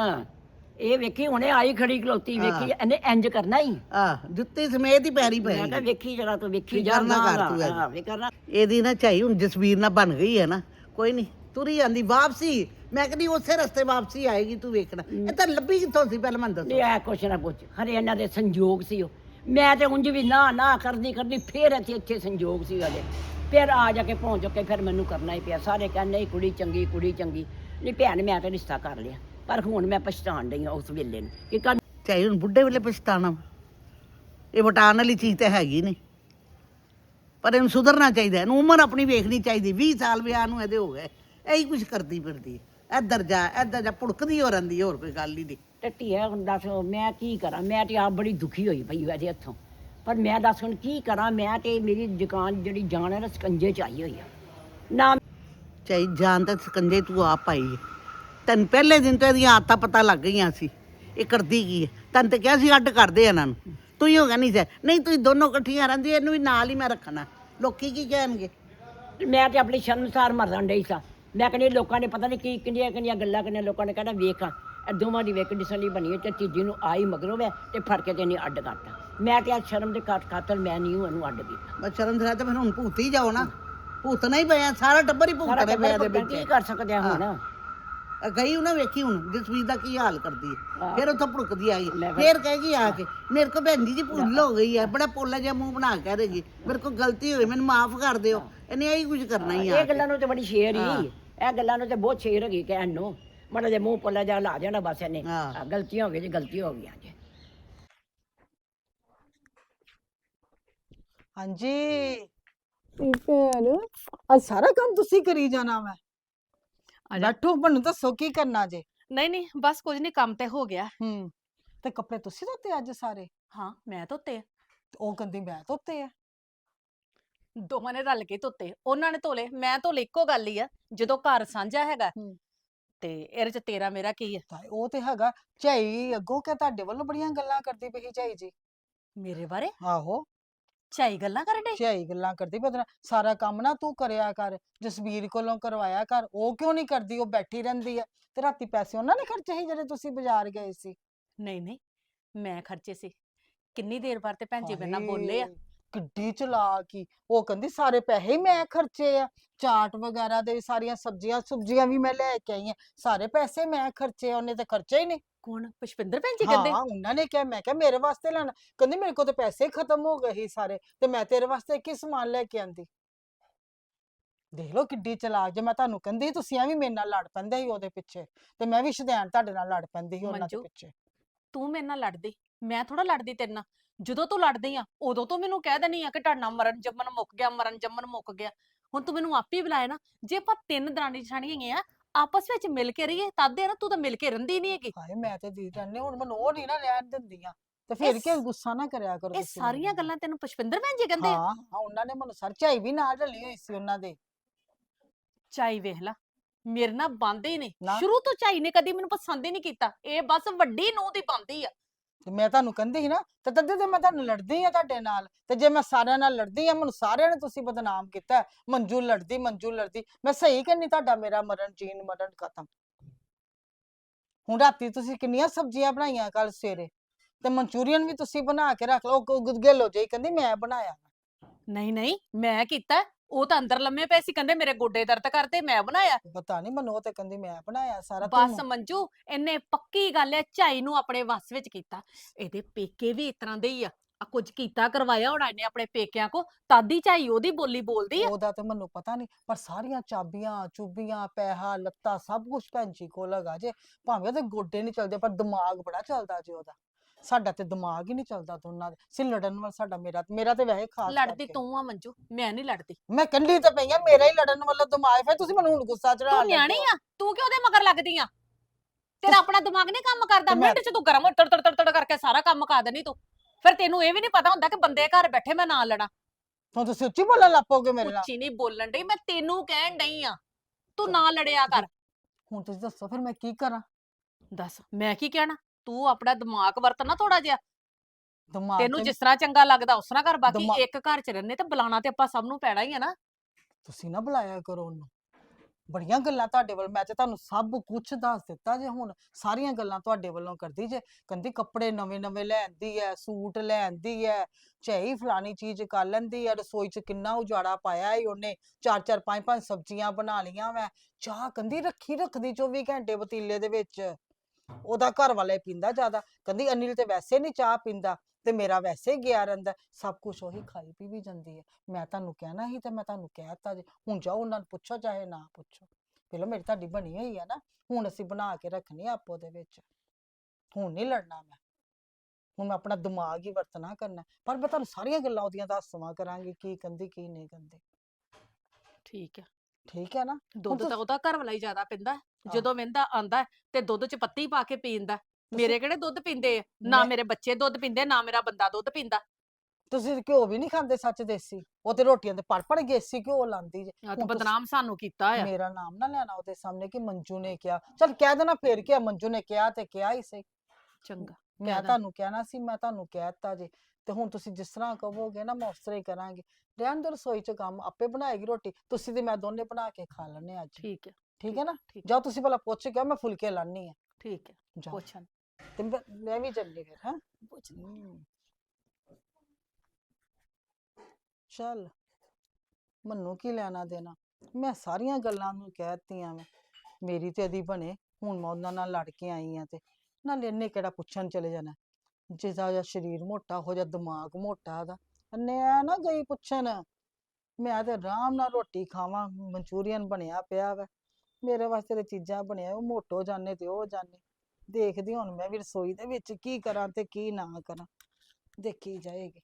ਇਹ ਵੇਖੀ ਹੁਣੇ ਆਈ ਖੜੀ ਖਲੋਤੀ ਵੇਖੀ ਇਹਨੇ ਇੰਜ ਕਰਨਾ ਹੀ। ਆ ਜੁੱਤੀ ਸਮੇਤ ਹੀ ਪੈਰੀ ਮੈਂ ਕਿਹਾ ਵੇਖੀ ਜਰਾ ਤੂੰ ਵੇਖੀ ਜਾ। ਕਰਨਾ ਕਰ ਤੂੰ। ਹਾਂ ਵੀ ਕਰਨਾ। ਇਹਦੀ ਨਾ ਚਾਹੀ ਹੁਣ ਜਸਵੀਰ ਨਾਲ ਬਣ ਗਈ ਹੈ ਨਾ। ਕੋਈ ਨਹੀਂ ਤੁਰੀ ਜਾਂਦੀ ਵਾਪਸੀ। ਮੈਂ ਕਹਿੰਦੀ ਉਸੇ ਰਸਤੇ ਵਾਪਸੀ ਆਏਗੀ ਤੂੰ ਵੇਖਣਾ। ਇਹ ਤਾਂ ਲੱਭੀ ਕਿੱਥੋਂ ਸੀ ਪਹਿਲਾਂ ਮੈਨੂੰ ਦੱਸੋ। ਨਹੀਂ ਆ ਕੁਛ ਨਾ ਕੁਛ। ਹਰੇ ਇਹਨਾਂ ਦੇ ਸੰਜੋਗ ਸੀ ਉਹ। ਮੈਂ ਤੇ ਉਂਝ ਵੀ ਨਾ ਨਾ ਕਰਦੀ ਕਰਦੀ ਫੇਰ ਇੱਥੇ ਇੱਥੇ ਸੰਜੋਗ ਸੀ ਵਾਲੇ ਫਿਰ ਆ ਜਾ ਕੇ ਪਹੁੰਚ ਕੇ ਫਿਰ ਮੈਨੂੰ ਕਰਨਾ ਹੀ ਪਿਆ। ਸਾਰੇ ਕਹਿੰਦੇ ਕੁੜੀ ਚੰਗੀ ਕੁੜੀ ਚੰਗੀ। ਨਹੀਂ ਭੈਣ ਮੈਂ ਤਾਂ ਰਿਸ਼ਤਾ ਕਰ ਲਿਆ। ਪਰ ਹੁਣ ਮੈਂ ਪਛਤਾਣ ਡਈ ਹਾਂ ਉਸ ਵੇਲੇ ਨੂੰ ਕਿ ਕਦ ਚਾਹੀ ਹੁਣ ਬੁੱਢੇ ਵੇਲੇ ਪਛਤਾਣਾ। ਇਹ ਵਟਾਣ ਵਾਲੀ ਚੀਜ਼ ਤਾਂ ਹੈਗੀ ਨਹੀਂ। ਪਰ ਇਹਨੂੰ ਸੁਧਰਨਾ ਚਾਹੀਦਾ ਇਹਨੂੰ ਉਮਰ ਆਪਣੀ ਵੇਖਣੀ ਚਾਹੀਦੀ 20 ਸਾਲ ਵਿਆਹ ਨੂੰ ਇਹਦੇ ਹੋ ਗਏ। ਇਹੀ ਕੁਝ ਕਰਦੀ ਫਿਰਦੀ ਹੈ। ਇੱਧਰ ਜਾ ਇੱਧਰ ਜਾ ਭੁੜਕਦੀ ਹੋ ਰਹਿੰਦੀ ਹੋਰ ਕੋਈ ਗੱਲ ਹੀ ਨਹੀਂ। ਟੱਟੀ ਹੈ ਹੁਣ ਦੱਸ ਮੈਂ ਕੀ ਕਰਾਂ? ਮੈਂ ਤੇ ਆਪ ਬੜੀ ਦੁਖੀ ਹੋਈ ਪਈ ਵੈਸੇ ਇੱਥੋਂ। ਪਰ ਮੈਂ ਦੱਸ ਹੁਣ ਕੀ ਕਰਾਂ? ਮੈਂ ਤੇ ਮੇਰੀ ਦੁਕਾਨ ਜਿਹੜੀ ਜਾਣ ਹੈ ਨਾ ਸਕੰਜੇ ਚ ਆਈ ਹੋਈ ਆ। ਨਾ ਚਾਹੀ ਜਾਨ ਤਾਂ ਸਕੰਜੇ ਤੂੰ ਆਪ ਪਾਈ ਹੈ। ਤੈਨੂੰ ਪਹਿਲੇ ਦਿਨ ਤੋਂ ਇਹਦੀਆਂ ਆਦਤਾਂ ਪਤਾ ਲੱਗ ਗਈਆਂ ਸੀ। ਇਹ ਕਰਦੀ ਕੀ ਹੈ? ਤੈਨੂੰ ਤੇ ਕਿਹਾ ਸੀ ਅੱਡ ਕਰਦੇ ਇਹਨਾਂ ਨੂੰ। ਤੂੰ ਹੀ ਹੋ ਗਿਆ ਨਹੀਂ ਸੀ ਨਹੀਂ ਤੁਸੀਂ ਦੋਨੋਂ ਇਕੱਠੀਆਂ ਰਹਿੰਦੀ ਇਹਨੂੰ ਵੀ ਨਾਲ ਹੀ ਮੈਂ ਰੱਖਣਾ। ਲੋਕੀ ਕੀ ਕਹਿਣਗੇ? ਮੈਂ ਤੇ ਆਪਣੀ ਸ਼ਰਮਸਾਰ ਮਰਨ ਡਈ ਸਾਂ। ਮੈਂ ਕਹਿੰਦੀ ਲੋਕਾਂ ਨੇ ਪਤਾ ਨਹੀਂ ਕੀ ਕਿੰਨੀਆਂ ਕਿੰਨੀਆਂ ਗੱਲਾਂ ਕਿੰਨੀਆਂ ਲੋਕਾਂ ਨੇ ਕਹਿੰਦਾ ਵੇਖ ਇਹ ਦੋਵਾਂ ਦੀ ਵੇਖ ਡਿਸਣੀ ਬਣੀ ਹੈ ਤੇ ਤੀਜੀ ਨੂੰ ਆਈ ਮਗਰੋਂ ਵੇ ਤੇ ਫੜ ਕੇ ਤੇ ਨਹੀਂ ਅੱਡ ਕਰਤਾ। ਮੈਂ ਤੇ ਆ ਸ਼ਰਮ ਦੇ ਘਾਟ ਖਾਤਰ ਮੈਂ ਨਹੀਂ ਉਹਨੂੰ ਅੱਡ ਕੀਤਾ। ਬਸ ਸ਼ਰਮ ਦੇ ਤੇ ਫਿਰ ਹੁਣ ਭੂਤੀ ਜਾਓ ਨਾ। ਭੂਤਣਾ ਹੀ ਪਿਆ ਸਾਰਾ ਟੱਬਰ ਹੀ ਸਾਰਾ ਪਿਆ ਦੇ ਟੱਬਰ ਕੀ ਵਿੱਚ ਕਰ ਸਕਦੇ ਆ ਹੁਣ? ਗਈ ਉਹਨਾਂ ਵੇਖੀ ਹੁਣ ਜਸਵੀਰ ਦਾ ਕੀ ਹਾਲ ਕਰਦੀ ਹੈ। ਫਿਰ ਉੱਥੋਂ ਭੁੜਕਦੀ ਆਈ। ਫਿਰ। ਕਹੇਗੀ ਆ ਕੇ ਮੇਰੇ ਕੋ ਭੈਣ ਜੀ ਜੀ ਭੁੱਲ ਹੋ ਗਈ ਹੈ ਬੜਾ ਪੋਲਾ ਜਿਹਾ ਮੂੰਹ ਬਣਾ ਕੇ ਰਹੇਗੀ ਮੇਰੇ ਕੋ ਗਲਤੀ ਹੋਈ ਮੈਨੂੰ ਮਾਫ ਕਰ ਦਿਓ। ਇਹਨੇ ਇਹੀ ਕੁਝ ਕਰਨਾ ਹੀ ਆ। ਇਹ ਗੱਲਾਂ ਨੂੰ ਤੇ ਬੜੀ ਸ਼ੇਰ ਹੀ। ਇਹ ਗੱਲਾਂ ਨੂੰ ਤੇ ਬਹੁਤ ਸ਼ੇਰ ਹੈਗੀ ਕਹਿਣ ਨੂੰ। ਮਾੜਾ ਜਿਹਾ ਮੂੰਹ ਪੱਲਾ ਜਾ ਲਾ ਜਾਣਾ ਬਸ ਇਹਨੇ। ਗਲਤੀਆਂ ਹੋ ਗਈਆਂ ਜੀ ਗਲਤੀ ਹੋ ਗਈਆਂ ਜੀ ਹਾਂਜੀ। ਭੈਣ ਅੱਜ ਸਾਰਾ ਕੰਮ ਤੁਸੀਂ ਕਰੀ ਜਾਣਾ ਵਾ ਬੈਠੋ ਮੈਨੂੰ ਦੱਸੋ ਕੀ ਕਰਨਾ ਜੇ। ਨਹੀਂ ਨਹੀਂ ਬਸ ਕੁਝ ਨਹੀਂ ਕੰਮ ਤੇ ਹੋ ਗਿਆ। ਹੂੰ ਤੇ ਕੱਪੜੇ ਤੁਸੀਂ ਧੋਤੇ ਅੱਜ ਸਾਰੇ? ਹਾਂ ਮੈਂ ਧੋਤੇ ਆ। ਉਹ ਕਹਿੰਦੀ ਮੈਂ ਧੋਤੇ ਆ। ਦੋਵਾਂ ਨੇ ਰਲ ਕੇ ਧੋਤੇ। ਉਹਨਾਂ ਨੇ ਧੋਲੇ ਮੈਂ ਧੋਲੇ ਇੱਕੋ ਗੱਲ ਹੀ ਆ। ਜਦੋਂ ਘਰ ਸਾਂਝਾ ਹੈਗਾ ਹੂੰ। ਤੇ ਇਹਦੇ ਚ ਤੇਰਾ ਮੇਰਾ ਕੀ ਆ? ਤਾਂ ਉਹ ਤੇ ਹੈਗਾ। ਝਾਈ ਅੱਗੋਂ ਕਿ ਤੁਹਾਡੇ ਵੱਲੋਂ ਬੜੀਆਂ ਗੱਲਾਂ ਕਰਦੀ ਪਈ ਝਾਈ ਜੀ? ਮੇਰੇ ਬਾਰੇ? ਆਹੋ। ਚਾਈ ਗੱਲਾਂ ਕਰਨ ਡੇ ਗੱਲਾਂ ਕਰਦੀ ਨਾਲ, ਸਾਰਾ ਕੰਮ ਨਾ ਤੂੰ ਕਰਿਆ ਕਰ ਜਸਵੀਰ ਕੋਲੋਂ ਕਰਵਾਇਆ ਕਰ ਉਹ ਕਿਉਂ ਨਹੀਂ ਕਰਦੀ ਉਹ ਬੈਠੀ ਰਹਿੰਦੀ ਆ ਤੇ ਰਾਤੀ ਪੈਸੇ ਉਹਨਾਂ ਨੇ ਖਰਚੇ ਸੀ ਜਿਹੜੇ ਤੁਸੀਂ ਬਾਜ਼ਾਰ ਗਏ ਸੀ? ਨਹੀਂ ਨਹੀਂ ਮੈਂ ਖਰਚੇ ਸੀ ਕਿੰਨੀ ਦੇਰ ਬਾਅਦ ਤੇ ਭੈਣ ਜੀ ਮੇਰੇ ਨਾਲ ਬੋਲੇ ਆ? ਹਾਏ, ਕਿੱਡੀ ਚਲਾਕੀ ਉਹ ਕਹਿੰਦੀ ਸਾਰੇ ਪੈਸੇ ਹੀ ਮੈਂ ਖਰਚੇ ਆ। ਚਾਟ ਵਗੈਰਾ ਦੇ ਸਾਰੀਆਂ ਸਬਜ਼ੀਆਂ ਸੁਬਜ਼ੀਆਂ ਵੀ ਮੈਂ ਲੈ ਕੇ ਆਈ ਆ। ਸਾਰੇ ਪੈਸੇ ਮੈਂ ਖਰਚੇ ਆ ਉਹਨੇ ਤੇ ਖਰਚੇ ਹੀ ਨਹੀਂ। ਕੌਣ? ਪੁਸ਼ਪਿੰਦਰ ਭੈਣ ਜੀ ਕਹਿੰਦੇ। ਹਾਂ ਉਹਨਾਂ ਨੇ ਕਿਹਾ ਮੈਂ ਕਿਹਾ ਮੇਰੇ ਵਾਸਤੇ ਲੈਣਾ। ਕਹਿੰਦੀ ਮੇਰੇ ਕੋਲ ਤੇ ਪੈਸੇ ਹੀ ਖਤਮ ਹੋ ਗਏ ਸੀ ਸਾਰੇ ਤੇ ਮੈਂ ਤੇਰੇ ਵਾਸਤੇ ਕੀ ਸਮਾਨ ਲੈ ਕੇ ਆਂਦੀ? ਦੇਖ ਲਓ ਕਿੱਡੀ ਚਲਾਕ ਜੇ ਮੈਂ ਤੁਹਾਨੂੰ ਕਹਿੰਦੀ ਤੁਸੀਂ ਐਵੇਂ ਮੇਰੇ ਨਾਲ ਲੜ ਪੈਂਦੇ ਸੀ ਉਹਦੇ ਪਿੱਛੇ ਤੇ ਮੈਂ ਵੀ ਸ਼ਦੈਨ ਤੁਹਾਡੇ ਨਾਲ ਲੜ ਪੈਂਦੀ ਸੀ ਉਹਨਾਂ ਦੇ ਮੰਜੂ, ਪਿੱਛੇ। ਤੂੰ ਮੇਰੇ ਨਾਲ ਲੜਦੀ। ਮੈਂ ਥੋੜਾ ਲੜਦੀ ਤੇਰੇ ਨਾਲ। ਜਦੋਂ ਤੂੰ ਲੜਦੀ ਆ ਉਦੋਂ ਤੂੰ ਮੈਨੂੰ ਕਹਿ ਦੇਣੀ ਆ ਕਿ ਤੁਹਾਡਾ ਮਰਨ ਜੰਮਣ ਮੁੱਕ ਗਿਆ ਮਰਨ ਜੰਮਣ ਮੁੱਕ ਗਿਆ। ਹੁਣ ਤੂੰ ਮੈਨੂੰ ਆਪੇ ਬੁਲਾਇਆ ਨਾ ਜੇ ਆਪਾਂ ਤਿੰਨ ਦਰਾਣੀ ਜਠਾਣੀ ਹੈਗੇ ਆ ਆਪਸ ਵਿੱਚ ਮਿਲ ਕੇ ਰਹੀਏ ਤਦ ਆ ਨਾ ਤੂੰ ਤਾਂ ਮਿਲ ਕੇ ਰਹਿੰਦੀ ਨਹੀਂ ਹੈਗੀ। ਹਾਏ ਮੈਂ ਤੇ ਦੀ ਰਹਿੰਦੇ ਹੁਣ ਮੈਨੂੰ ਉਹ ਨਹੀਂ ਨਾ ਰਹਿਣ ਦਿੰਦੀਆਂ। ਤੇ ਫਿਰ ਕੀ ਗੁੱਸਾ ਨਾ ਕਰਿਆ ਕਰੋ ਇਹ ਤੁਸੀਂ ਸਾਰੀਆਂ। ਗੱਲਾਂ ਤੈਨੂੰ ਪੁਸ਼ਪਿੰਦਰ ਭੈਣ ਜੀ ਕਹਿੰਦੇ ਆ। ਹਾਂ ਹਾਂ ਉਹਨਾਂ ਨੇ ਮੈਨੂੰ ਸਰ ਝਾਈ ਵੀ ਨਾਲ ਰਲੀ ਹੋਈ ਸੀ ਉਹਨਾਂ ਦੇ। ਚਾਈ ਵੇਖ ਲਾ ਮੇਰੇ ਨਾਲ ਬੰਦੇ ਨੇ ਨਾ। ਸ਼ੁਰੂ ਤੋਂ ਚਾਈ ਨੇ ਕਦੀ ਮੈਨੂੰ ਪਸੰਦ ਹੀ ਨਹੀਂ ਕੀਤਾ। ਇਹ ਬਸ ਵੱਡੀ ਨੂੰਹ ਦੀ ਬੰਦੀ ਆ। ਤੇ ਮੈਂ ਤੁਹਾਨੂੰ ਕਹਿੰਦੀ ਸੀ ਨਾ, ਤੇ ਤਦੇ ਤੇ ਮੈਂ ਤੁਹਾਨੂੰ ਲੜਦੀ ਆ ਤੁਹਾਡੇ ਨਾਲ, ਤੇ ਜੇ ਮੈਂ ਸਾਰਿਆਂ ਨਾਲ ਲੜਦੀ ਆ ਮੈਨੂੰ ਸਾਰਿਆਂ ਨੇ ਤੁਸੀਂ ਬਦਨਾਮ ਕੀਤਾ ਹੈ। ਮੰਜੂ ਲੜਦੀ ਮੰਜੂ ਲੜਦੀ, ਮੈਂ ਸਹੀ ਕਹਿੰਨੀ ਤੁਹਾਡਾ ਮੇਰਾ ਮਰਨ ਜੀਨ ਮਰਨ ਖਤਮ। ਹੁਣ ਰਾਤੀ ਤੁਸੀਂ ਕਿੰਨੀਆਂ ਸਬਜ਼ੀਆਂ ਬਣਾਈਆਂ ਕੱਲ ਸਵੇਰੇ? ਤੇ ਮਨਚੂਰੀਅਨ ਵੀ ਤੁਸੀਂ ਬਣਾ ਕੇ ਰੱਖ ਲਓ, ਉਹ ਗੁੱਗੇਲੋ ਜਿਹੀ ਕਹਿੰਦੀ ਮੈਂ ਬਣਾਇਆ। ਨਹੀਂ ਨਹੀਂ, ਮੈਂ ਕੀਤਾ ਉਹ ਤਾਂ ਅੰਦਰ ਲੰਮੇ ਪਏ ਸੀ ਕਹਿੰਦੇ ਮੇਰੇ ਗੋਡੇ ਦਰਦ ਕਰਦੇ ਮੈਂ ਬਣਾਇਆ। ਪਤਾ ਨਹੀਂ ਮੈਨੂੰ ਤੇ ਕਹਿੰਦੀ ਮੈਂ ਬਣਾਇਆ ਸਾਰਾ ਬਸ ਮੰਜੂ ਇਹਨੇ ਪੱਕੀ ਗੱਲ ਹੈ ਝਾਈ ਨੂੰ ਆਪਣੇ ਵੱਸ ਵਿੱਚ ਕੀਤਾ। ਇਹਦੇ ਪੇਕੇ ਵੀ ਇਸ ਤਰ੍ਹਾਂ ਦੇ ਹੀ ਆ। ਆ ਕੁਝ ਕੀਤਾ ਕਰਵਾਇਆ ਹੁਣ ਇਹਨੇ ਆਪਣੇ ਪੇਕਿਆਂ ਕੋ ਤਾਦੀ ਝਾਈ ਉਹਦੀ ਬੋਲੀ ਬੋਲਦੀ ਆ ਉਹਦਾ ਤੇ ਮੈਨੂੰ ਪਤਾ ਨਹੀਂ ਪਰ ਸਾਰੀਆਂ ਚਾਬੀਆਂ ਚੁੱਬੀਆਂ ਪੈਸਾ ਲੱਤਾ ਸਭ ਕੁਝ ਭੈਣ ਜੀ ਕੋਲ ਹੈਗਾ ਜੇ। ਭਾਵੇਂ ਉਹਦੇ ਗੋਡੇ ਨਹੀਂ ਚੱਲਦੇ ਪਰ ਦਿਮਾਗ ਬੜਾ ਚੱਲਦਾ ਜੇ ਉਹਦਾ। ਸਾਡਾ ਤੇ ਦਿਮਾਗ ਹੀ ਨਹੀਂ ਚੱਲਦਾ ਦੋਨਾਂ ਦੇ ਸੀ ਲੜਨ ਵਾਲਾ ਸਾਡਾ ਮੇਰਾ ਮੇਰਾ ਤੇ ਵੈਸੇ ਖਾਸ ਲੜਦੀ ਕਰਕੇ। ਤੂੰ ਆ ਮੰਜੂ ਮੈਂ ਨਹੀਂ ਲੜਦੀ। ਮੈਂ ਕੰਢੀ ਤੇ ਪਈ ਆ ਮੇਰਾ ਹੀ ਲੜਨ ਵਾਲਾ ਦਿਮਾਗ ਫਿਰ ਤੁਸੀਂ ਮੈਨੂੰ ਹੁਣ ਗੁੱਸਾ ਚੜਾ ਤੂੰ ਨਿਆਣੀ ਆ ਤੂੰ ਕਿਉਂ ਉਹਦੇ ਮਗਰ ਲੱਗਦੀ ਆ? ਤੇਰਾ ਆਪਣਾ ਦਿਮਾਗ ਨਹੀਂ ਕੰਮ ਕਰਦਾ ਤੇ ਮੈਂ- ਮਿੰਟ ਚ ਤੂੰ ਗਰਮ ਤੜ ਤੜ ਤੜ ਤੜ ਕਰਕੇ ਸਾਰਾ ਕੰਮ ਕਰ ਦੇਣੀ ਤੂੰ। ਫਿਰ ਤੈਨੂੰ ਇਹ ਵੀ ਨਹੀਂ ਪਤਾ ਹੁੰਦਾ ਕਿ ਬੰਦੇ ਘਰ ਬੈਠੇ ਮੈਂ ਨਾ ਲੜਾਂ। ਹੁਣ ਤੁਸੀਂ ਉੱਚੀ ਬੋਲਣ ਲੱਪੋਗੇ ਮੇਰੇ ਨਾਲ? ਉੱਚੀ ਨਹੀਂ ਬੋਲਣ ਡਈ ਮੈਂ ਤੈਨੂੰ ਕਹਿਣ ਡਈ ਆ ਤੂੰ ਨਾ ਲੜਿਆ ਕਰ। ਹੁਣ ਤੁਸੀਂ ਦੱਸੋ ਫਿਰ ਮੈਂ ਕੀ ਕਰਾਂ? ਦੱਸ ਮੈਂ ਕੀ ਕਹਿਣਾ? ਤੂੰ ਆਪਣਾ ਦਿਮਾਗ ਵਰਤ ਨਾ ਥੋੜਾ ਜਿਹਾ। ਦਿਮਾਗ ਤੈਨੂੰ ਜਿਸ ਤਰ੍ਹਾਂ ਚੰਗਾ ਲੱਗਦਾ ਉਸ ਤਰ੍ਹਾਂ ਕਰ ਬਾਕੀ ਦਿਮਾ- ਇੱਕ ਘਰ ਚ ਰਹਿੰਦੇ ਤੇ ਬੁਲਾਣਾ ਤੇ ਆਪਾਂ ਸਭ ਨੂੰ ਪੈਣਾ ਹੀ ਆ ਨਾ। ਤੁਸੀਂ ਨਾ ਬੁਲਾਇਆ ਕਰੋ ਉਹਨੂੰ। ਬੜੀਆਂ ਗੱਲਾਂ ਤੁਹਾਡੇ ਵੱਲ ਮੈਂ ਤੇ ਤੁਹਾਨੂੰ ਸਭ ਕੁਝ ਦੱਸ ਦਿੱਤਾ ਜੇ ਹੁਣ। ਸਾਰੀਆਂ ਗੱਲਾਂ ਤੁਹਾਡੇ ਵੱਲੋਂ ਕਰਦੀ ਜੇ। ਕਹਿੰਦੀ ਕੱਪੜੇ ਨਵੇਂ ਨਵੇਂ ਲੈਂਦੀ ਐ ਸੂਟ ਲੈਂਦੀ ਐ ਚਾਹੀ ਫਲਾਨੀ ਚੀਜ਼ ਕਰ ਲੈਂਦੀ ਐ ਰਸੋਈ 'ਚ ਕਿੰਨਾ ਉਜਾੜਾ ਪਾਇਆ ਈ ਉਹਨੇ। ਚਾਰ ਚਾਰ ਪੰਜ ਪੰਜ ਸਬਜ਼ੀਆਂ ਬਣਾ ਲੀਆਂ ਮੈਂ ਚਾਹ ਕੰਦੀ ਰੱਖੀ ਰੱਖਦੀ 24 ਘੰਟੇ ਪਤੀਲੇ ਦੇ ਵਿੱਚ। ਉਹਦਾ ਘਰ ਵਾਲੇ ਪੀਂਦਾ ਜ਼ਿਆਦਾ। ਕਹਿੰਦੀ, ਅਨਿਲ ਤੇ ਵੈਸੇ ਨਹੀਂ ਚਾਹ ਪੀਂਦਾ ਤੇ ਮੇਰਾ ਵੈਸੇ ਗਿਆ ਰਹਿੰਦਾ। ਸਭ ਕੁਝ ਉਹੀ ਖਾਈ ਪੀ ਵੀ ਜਾਂਦੀ ਹੈ। ਮੈਂ ਤੁਹਾਨੂੰ ਕਹਿਣਾ ਸੀ ਤੇ ਮੈਂ ਤੁਹਾਨੂੰ ਕਹਿਤਾ ਜੀ, ਹੁਣ ਜਾਓ ਉਹਨਾਂ ਨੂੰ ਪੁੱਛੋ ਚਾਹੇ ਨਾ ਪੁੱਛੋ। ਪਹਿਲਾਂ ਮੇਰੀ ਤੁਹਾਡੀ ਬਣੀ ਹੋਈ ਆ ਨਾ, ਹੁਣ ਅਸੀਂ ਬਣਾ ਕੇ ਰੱਖਣੀ ਆ ਆਪੋ ਦੇ ਵਿੱਚ। ਹੁਣ ਨਹੀਂ ਲੜਨਾ ਮੈਂ। ਹੁਣ ਮੈਂ ਆਪਣਾ ਦਿਮਾਗ ਹੀ ਵਰਤਣਾ ਕਰਨਾ। ਪਰ ਮੈਂ ਤੁਹਾਨੂੰ ਸਾਰੀਆਂ ਗੱਲਾਂ ਉਹਦੀਆਂ ਦੱਸਵਾ ਕਰਾਂਗੀ, ਕੀ ਕਹਿੰਦੀ, ਕੀ ਨਹੀਂ ਕਹਿੰਦੀ। ਠੀਕ ਹੈ। ਠੀਕ ਹੈ ਨਾ? ਦੁੱਧ ਤਾਂ ਉਹਦਾ ਘਰ ਵਾਲਾ ਹੀ ਜ਼ਿਆਦਾ ਪਿੰਦਾ ਜਦੋਂ ਵਹਿੰਦਾ ਆਂਦਾ ਤੇ ਦੁੱਧ ਚ ਪੱਤੀ ਪਾ ਕੇ ਪੀਂਦਾ ਮੇਰੇ ਕਿਹੜੇ ਦੁੱਧ ਪੀਂਦੇ ਆ? ਨਾ ਮੇਰੇ ਬੱਚੇ ਦੁੱਧ ਪੀਂਦੇ ਨਾ ਮੇਰਾ ਬੰਦਾ ਦੁੱਧ ਪੀਂਦਾ। ਤੁਸੀਂ ਘਿਓ ਵੀ ਨਹੀਂ ਖਾਂਦੇ ਸੱਚ ਦੇਸੀ? ਉਹ ਤੇ ਰੋਟੀਆਂ ਤੇ ਪੜ ਪੜ ਗੇਸੀ ਘਿਓ ਲਾਂਦੀ ਜੇ। ਆ ਤੂੰ ਬਦਨਾਮ ਸਾਨੂੰ ਕੀਤਾ ਆ ਮੇਰਾ ਨਾਮ ਨਾ ਲੈਣਾ ਉਹਦੇ ਸਾਹਮਣੇ ਕਿ ਮੰਜੂ ਨੇ ਕਿਹਾ। ਚਲ ਕਹਿ ਦੇਣਾ ਫੇਰ ਕਿਹਾ ਮੰਜੂ ਨੇ ਕਿਹਾ ਤੇ ਕਿਹਾ ਹੀ ਸਹੀ। ਚੰਗਾ ਮੈਂ। ਤੁਹਾਨੂੰ ਕਹਿਣਾ ਸੀ ਮੈਂ ਤੁਹਾਨੂੰ ਕਹਿ ਦਿੱਤਾ ਜੇ। ਤੇ ਹੁਣ ਤੁਸੀਂ ਜਿਸ ਤਰ੍ਹਾਂ ਕਹੋਗੇ ਨਾ ਮੈਂ ਉਸ ਤਰ੍ਹਾਂ ਹੀ ਕਰਾਂਗੀ। ਰਹਿਣ ਦੋ ਰਸੋਈ ਚ ਕੰਮ ਆਪੇ ਬਣਾਏਗੀ ਰੋਟੀ। ਤੁਸੀਂ ਤੇ ਮੈਂ ਦੋਨੇ ਬਣਾ ਕੇ ਖਾ ਲੈਣੇ ਅੱਜ। ਠੀਕ ਹੈ ਠੀਕ ਹੈ ਨਾ? ਜਾਓ ਤੁਸੀਂ ਭਲਾ ਪੁੱਛ ਕੇ ਆਓ, ਮੈਂ ਫੁਲਕੇ ਲਾਣੀ ਆ ਠੀਕ ਹੈ ਪੁੱਛਣ ਤੇ ਮੈਂ ਮੈਂ ਵੀ ਚੱਲੀ ਫਿਰ ਹਾਂ? ਪੁੱਛ ਚੱਲ ਮੈਨੂੰ ਕੀ ਲੈਣਾ ਦੇਣਾ? ਮੈਂ ਸਾਰੀਆਂ ਗੱਲਾਂ ਨੂੰ ਕਹਿਤੀਆਂ ਮੈਂ ਮੇਰੀ ਤੇ ਅਦੀ ਬਣੇ ਹੁਣ ਮੈਂ ਉਹਨਾਂ ਨਾਲ ਲੜ ਕੇ ਆਈ ਆ ਤੇ। ਨਾਲੇ ਇਹਨੇ ਕਿਹੜਾ ਪੁੱਛਣ ਚਲੇ ਜਾਣਾ? ਜਿਹਦਾ ਜਿਹਾ ਸਰੀਰ ਮੋਟਾ ਹੋ ਜਾ, ਦਿਮਾਗ ਮੋਟਾ ਉਹਦਾ ਅੰਨੇ ਨਾ ਗਈ ਪੁੱਛਣ, ਮੈਂ ਤੇ ਆਰਾਮ ਨਾਲ ਰੋਟੀ ਖਾਵਾਂ, ਮਨਚੂਰੀਅਨ ਬਣਿਆ ਪਿਆ ਵਾ। ਮੇਰੇ ਵਾਸਤੇ ਤੇ ਚੀਜ਼ਾਂ ਬਣਿਆ, ਉਹ ਮੋਟੋ ਜਾਣੇ ਤੇ ਉਹ ਜਾਣੇ ਦੇਖਦੀ ਹੁਣ ਮੈਂ ਵੀ ਰਸੋਈ ਦੇ ਵਿੱਚ ਕੀ ਕਰਾਂ ਤੇ ਕੀ ਨਾ ਕਰਾਂ। ਦੇਖੀ ਜਾਏਗੀ।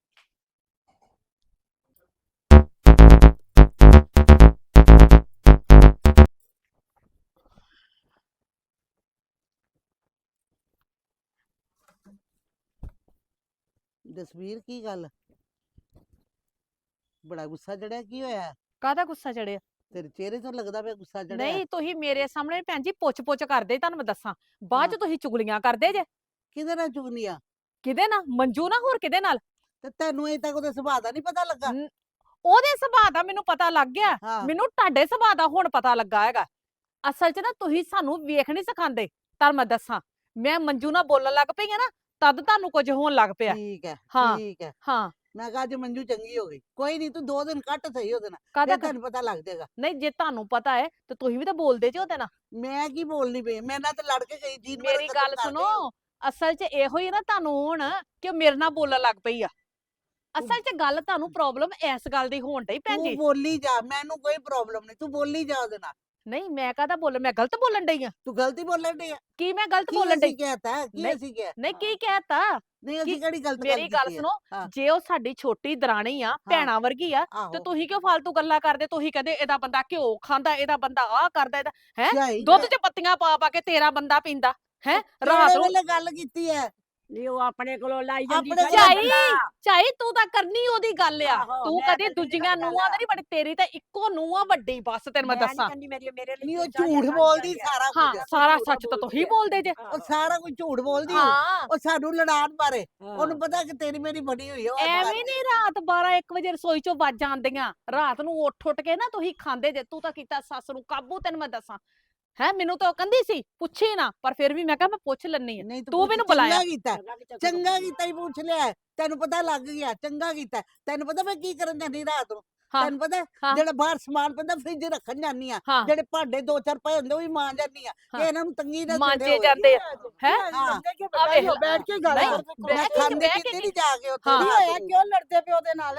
ਜਸਵੀਰ ਕੀ ਗੱਲ? ਬੜਾ ਗੁੱਸਾ ਚੜਿਆ ਕੀ ਹੋਇਆ? ਕਾਹਦਾ ਗੁੱਸਾ ਚੜਿਆ? ਤੇਰੇ ਚਿਹਰੇ ਤੋਂ ਲੱਗਦਾ ਪਿਆ ਗੁੱਸਾ ਚੜਿਆ। ਨਹੀਂ ਤੁਸੀਂ ਮੇਰੇ ਸਾਹਮਣੇ ਭੈਣ ਜੀ ਪੁੱਛ ਪੁੱਛ ਕਰਦੇ ਤੁਹਾਨੂੰ ਮੈਂ ਦੱਸਾਂ। ਬਾਅਦ ਚ ਤੁਸੀਂ ਚੁਗਲੀਆਂ ਕਰਦੇ ਜੇ। ਕਿਹਦੇ ਨਾਲ ਚੁਗਲੀਆਂ? ਕਿਹਦੇ ਨਾਲ? ਮੰਜੂ ਨਾ ਹੋਰ ਕਿਹਦੇ ਨਾਲ? ਤੇ ਤੈਨੂੰ ਅਜੇ ਤੱਕ ਉਹਦੇ ਸੁਭਾਅ ਦਾ ਨਹੀਂ ਪਤਾ ਲੱਗਾ? ਨ- ਉਹਦੇ ਸੁਭਾਅ ਦਾ ਮੈਨੂੰ ਪਤਾ ਲੱਗ ਗਿਆ। ਹਾਂ। ਮੈਨੂੰ ਤੁਹਾਡੇ ਸੁਭਾਅ ਦਾ ਹੁਣ ਪਤਾ ਲੱਗਾ ਹੈਗਾ। ਅਸਲ 'ਚ ਨਾ ਤੁਸੀਂ ਸਾਨੂੰ ਵੇਖ ਨਹੀਂ ਸਿਖਾਉਂਦੇ। ਤਾਂ ਮੈਂ ਦੱਸਾਂ। ਮੈਂ ਮੰਜੂ ਨਾਲ ਬੋਲਣ ਲੱਗ ਪਈ ਆ ਨਾ ਤਦ ਤੁਹਾਨੂੰ ਕੁਝ ਹੋਣ ਲੱਗ ਪਿਆ। ਠੀਕ ਹੈ ਹਾਂ। ਠੀਕ ਹੈ। ਹਾਂ। ਮੈਂ ਕਿਹਾ ਅੱਜ ਮੰਜੂ ਚੰਗੀ ਹੋ ਗਈ। ਕੋਈ ਨਹੀਂ ਤੂੰ ਦੋ ਦਿਨ ਕੱਟ ਸਹੀ ਉਹਦੇ ਨਾਲ ਕਾਹਦਾ ਫਿਰ ਤੈਨੂੰ ਪਤਾ ਲੱਗ ਜਾਏਗਾ। ਨਹੀਂ ਜੇ ਤੁਹਾਨੂੰ ਪਤਾ ਹੈ ਤੇ ਤੁਸੀਂ ਵੀ ਤਾਂ ਬੋਲਦੇ ਜੇ ਉਹਦੇ ਨਾਲ। ਮੈਂ ਕੀ ਬੋਲਣੀ ਪਈ ਮੈਂ ਨਾਲ ਤੇ ਲੜ ਕੇ ਗਈ ਜੀਤ ਮੇਰੀ ਗੱਲ ਸੁਣੋ ਅਸਲ 'ਚ ਇਹੋ ਹੀ ਨਾ ਤੁਹਾਨੂੰ ਹੁਣ ਕਿ ਉਹ ਮੇਰੇ ਨਾਲ ਬੋਲਣ ਲੱਗ ਪਈ ਆ। ਅਸਲ 'ਚ ਗੱਲ ਤੁਹਾਨੂੰ ਪ੍ਰੋਬਲਮ ਇਸ ਗੱਲ ਦੀ ਹੋਣ ਡਈ ਭੈਣ ਤੂੰ ਬੋਲੀ ਜਾ ਮੈਨੂੰ ਕੋਈ ਪ੍ਰੋਬਲਮ ਨਹੀਂ ਤੂੰ ਬੋਲੀ ਜਾ ਉਹਦੇ ਨਾਲ। ਨਹੀਂ ਮੈਂ ਕਾਹਦਾ ਬੋਲ ਮੈਂ ਗਲਤ ਬੋਲਣ ਡਈ ਆ? ਤੂੰ ਗਲਤੀ ਬੋਲਣ ਡਈ ਆ। ਕੀ ਮੈਂ ਗਲਤ ਬੋਲਣ ਡਈ? ਕਹਿਤਾ? ਕੀ ਅਸੀਂ ਕਿਹਾ ਨਹੀਂ ਕੀ ਕਹਿਤਾ? ਨਹੀਂ ਅਸੀਂ ਕਿਹੜੀ ਗਲਤ ਮੇਰੀ ਗੱਲ? ਸੁਣੋ। ਜੇ ਉਹ ਸਾਡੀ ਛੋਟੀ ਦਰਾਣੀ ਆ ਭੈਣਾ ਵਰਗੀ ਆ ਤੇ ਤੁਸੀਂ ਕਿਉਂ ਫालतू ਗੱਲਾਂ ਕਰਦੇ? ਤੁਸੀਂ ਕਹਿੰਦੇ ਇਹਦਾ ਬੰਦਾ ਘਿਓ ਖਾਂਦਾ ਇਹਦਾ ਬੰਦਾ ਆਹ ਕਰਦਾ ਇਹਦਾ ਹੈਂ? ਦੁੱਧ 'ਚ ਪੱਤੀਆਂ ਪਾ ਪਾ ਕੇ ਤੇਰਾ ਬੰਦਾ ਪੀਂਦਾ ਹੈ? ਰਾਤ ਨੂੰ ਗੱਲ ਕੀਤੀ ਹੈ ਨਹੀਂ ਉਹ ਆਪਣੇ ਕੋਲੋਂ ਲਾਈ ਜਾਂਦੀ ਆਪਣੇ ਸਾਰੀ ਝਾਈ, ਤੂੰ ਤਾਂ ਕਰਨੀ ਉਹਦੀ ਗੱਲ ਆ। ਆਹੋ, ਤੂੰ ਮੈਂ ਕਦੀ ਕਰਨੀ ਦੂਜੀਆਂ ਗੱਲ ਨੂੰਹਾਂ। ਦਾ ਨਹੀਂ ਬੜੀ ਤੇਰੀ ਤਾਂ ਇੱਕੋ ਨੂੰਹ ਆ ਵੱਡੀ ਬਸ ਤੈਨੂੰ ਮੈਂ ਨੀ ਦੱਸਾਂ। ਕਹਿੰਦੀ ਮੇਰੀ ਮੇਰੇ ਲਈ ਨਹੀਂ ਉਹ ਝੂਠ ਬੋਲਦੀ। ਸਾਰਾ ਹਾਂ ਕੁਝ। ਸਾਰਾ ਸੱਚ ਤਾਂ ਤੁਸੀਂ ਆ। ਬੋਲਦੇ ਜੇ। ਉਹ ਸਾਰਾ ਕੁਝ ਝੂਠ ਬੋਲਦੀ ਉਹ ਹਾਂ। ਉਹ ਸਾਨੂੰ ਲੜਾਣ ਬਾਰੇ। ਹਾਂ। ਉਹਨੂੰ ਪਤਾ ਕਿ ਤੇਰੀ ਮੇਰੀ ਬਣੀ ਹੋਈ ਹੈ ਉਹ ਅੱਜ ਐਵੇਂ ਬਾਅਦ ਨਹੀਂ ਰਾਤ 12 1 ਵਜੇ ਰਸੋਈ ਚੋਂ ਵੱਜ ਜਾਂਦੀਆਂ। ਰਾਤ ਨੂੰ ਉੱਠ ਉੱਠ ਕੇ ਨਾ ਤੁਸੀਂ ਖਾਂਦੇ ਜੇ। ਤੂੰ ਤਾਂ ਕੀਤਾ ਸੱਸ ਨੂੰ ਕਾਬੂ ਤੈਨੂੰ ਮੈਂ ਦੱਸਾਂ। ਹੈ ਮੈਨੂੰ ਤਾਂ ਉਹ ਕਹਿੰਦੀ ਸੀ ਪੁੱਛੀ ਨਾ ਪਰ ਫਿਰ ਵੀ ਮੈਂ ਕਿਹਾ ਮੈਂ ਪੁੱਛ ਲੈਣੀ ਆ ਨਹੀਂ ਤੂੰ ਪੁੱਛ- ਮੈਨੂੰ ਬੁਲਾਇਆ। ਚੰਗਾ ਕੀਤਾ ਚੰਗਾ ਕੀਤਾ ਹੀ ਪੁੱਛ ਲਿਆ। ਤੈਨੂੰ ਪਤਾ ਲੱਗ ਗਿਆ ਚੰਗਾ ਕੀਤਾ। ਤੈਨੂੰ ਪਤਾ ਮੈਂ ਕੀ ਕਰਨ ਜਾਂਦੀ ਰਾਤ ਨੂੰ? ਹਾਂ। ਤੈਨੂੰ ਪਤਾ ਹੈ, ਹਾਂ। ਜਿਹੜਾ ਬਾਹਰ ਸਮਾਨ ਪੈਂਦਾ ਫ੍ਰਿਜ ਰੱਖਣ ਜਾਂਦੀ ਆ ਹਾਂ। ਜਿਹੜੇ ਭਾਂਡੇ ਦੋ ਚਾਰ ਪਏ ਹੁੰਦੇ ਉਹ ਵੀ ਮਾਂ ਜਾਂਦੀ ਆ ਹਾਂ। ਕਿ ਇਹਨਾਂ ਨੂੰ ਤੰਗੀ ਨਾ ਮਾਂਜੇ ਜਾਂਦੇ ਆ। ਹੈ? ਹਾਂ। ਆ ਵੇਖ। ਲਾ। ਬੈਠ ਕੇ ਗੱਲ ਨਹੀਂ, ਕਰਦੇ ਮੈਂ ਕੇ ਖਾਂਦੇ ਬਹਿ ਕੇ ਪੀਂਦੇ ਨਹੀਂ ਜਾ ਕੇ ਉੱਥੇ। ਹਾਂ। ਕੀ ਹੋਇਆ ਕਿਉਂ ਲੜਦੇ ਪਿਓ ਦੇ ਨਾਲ?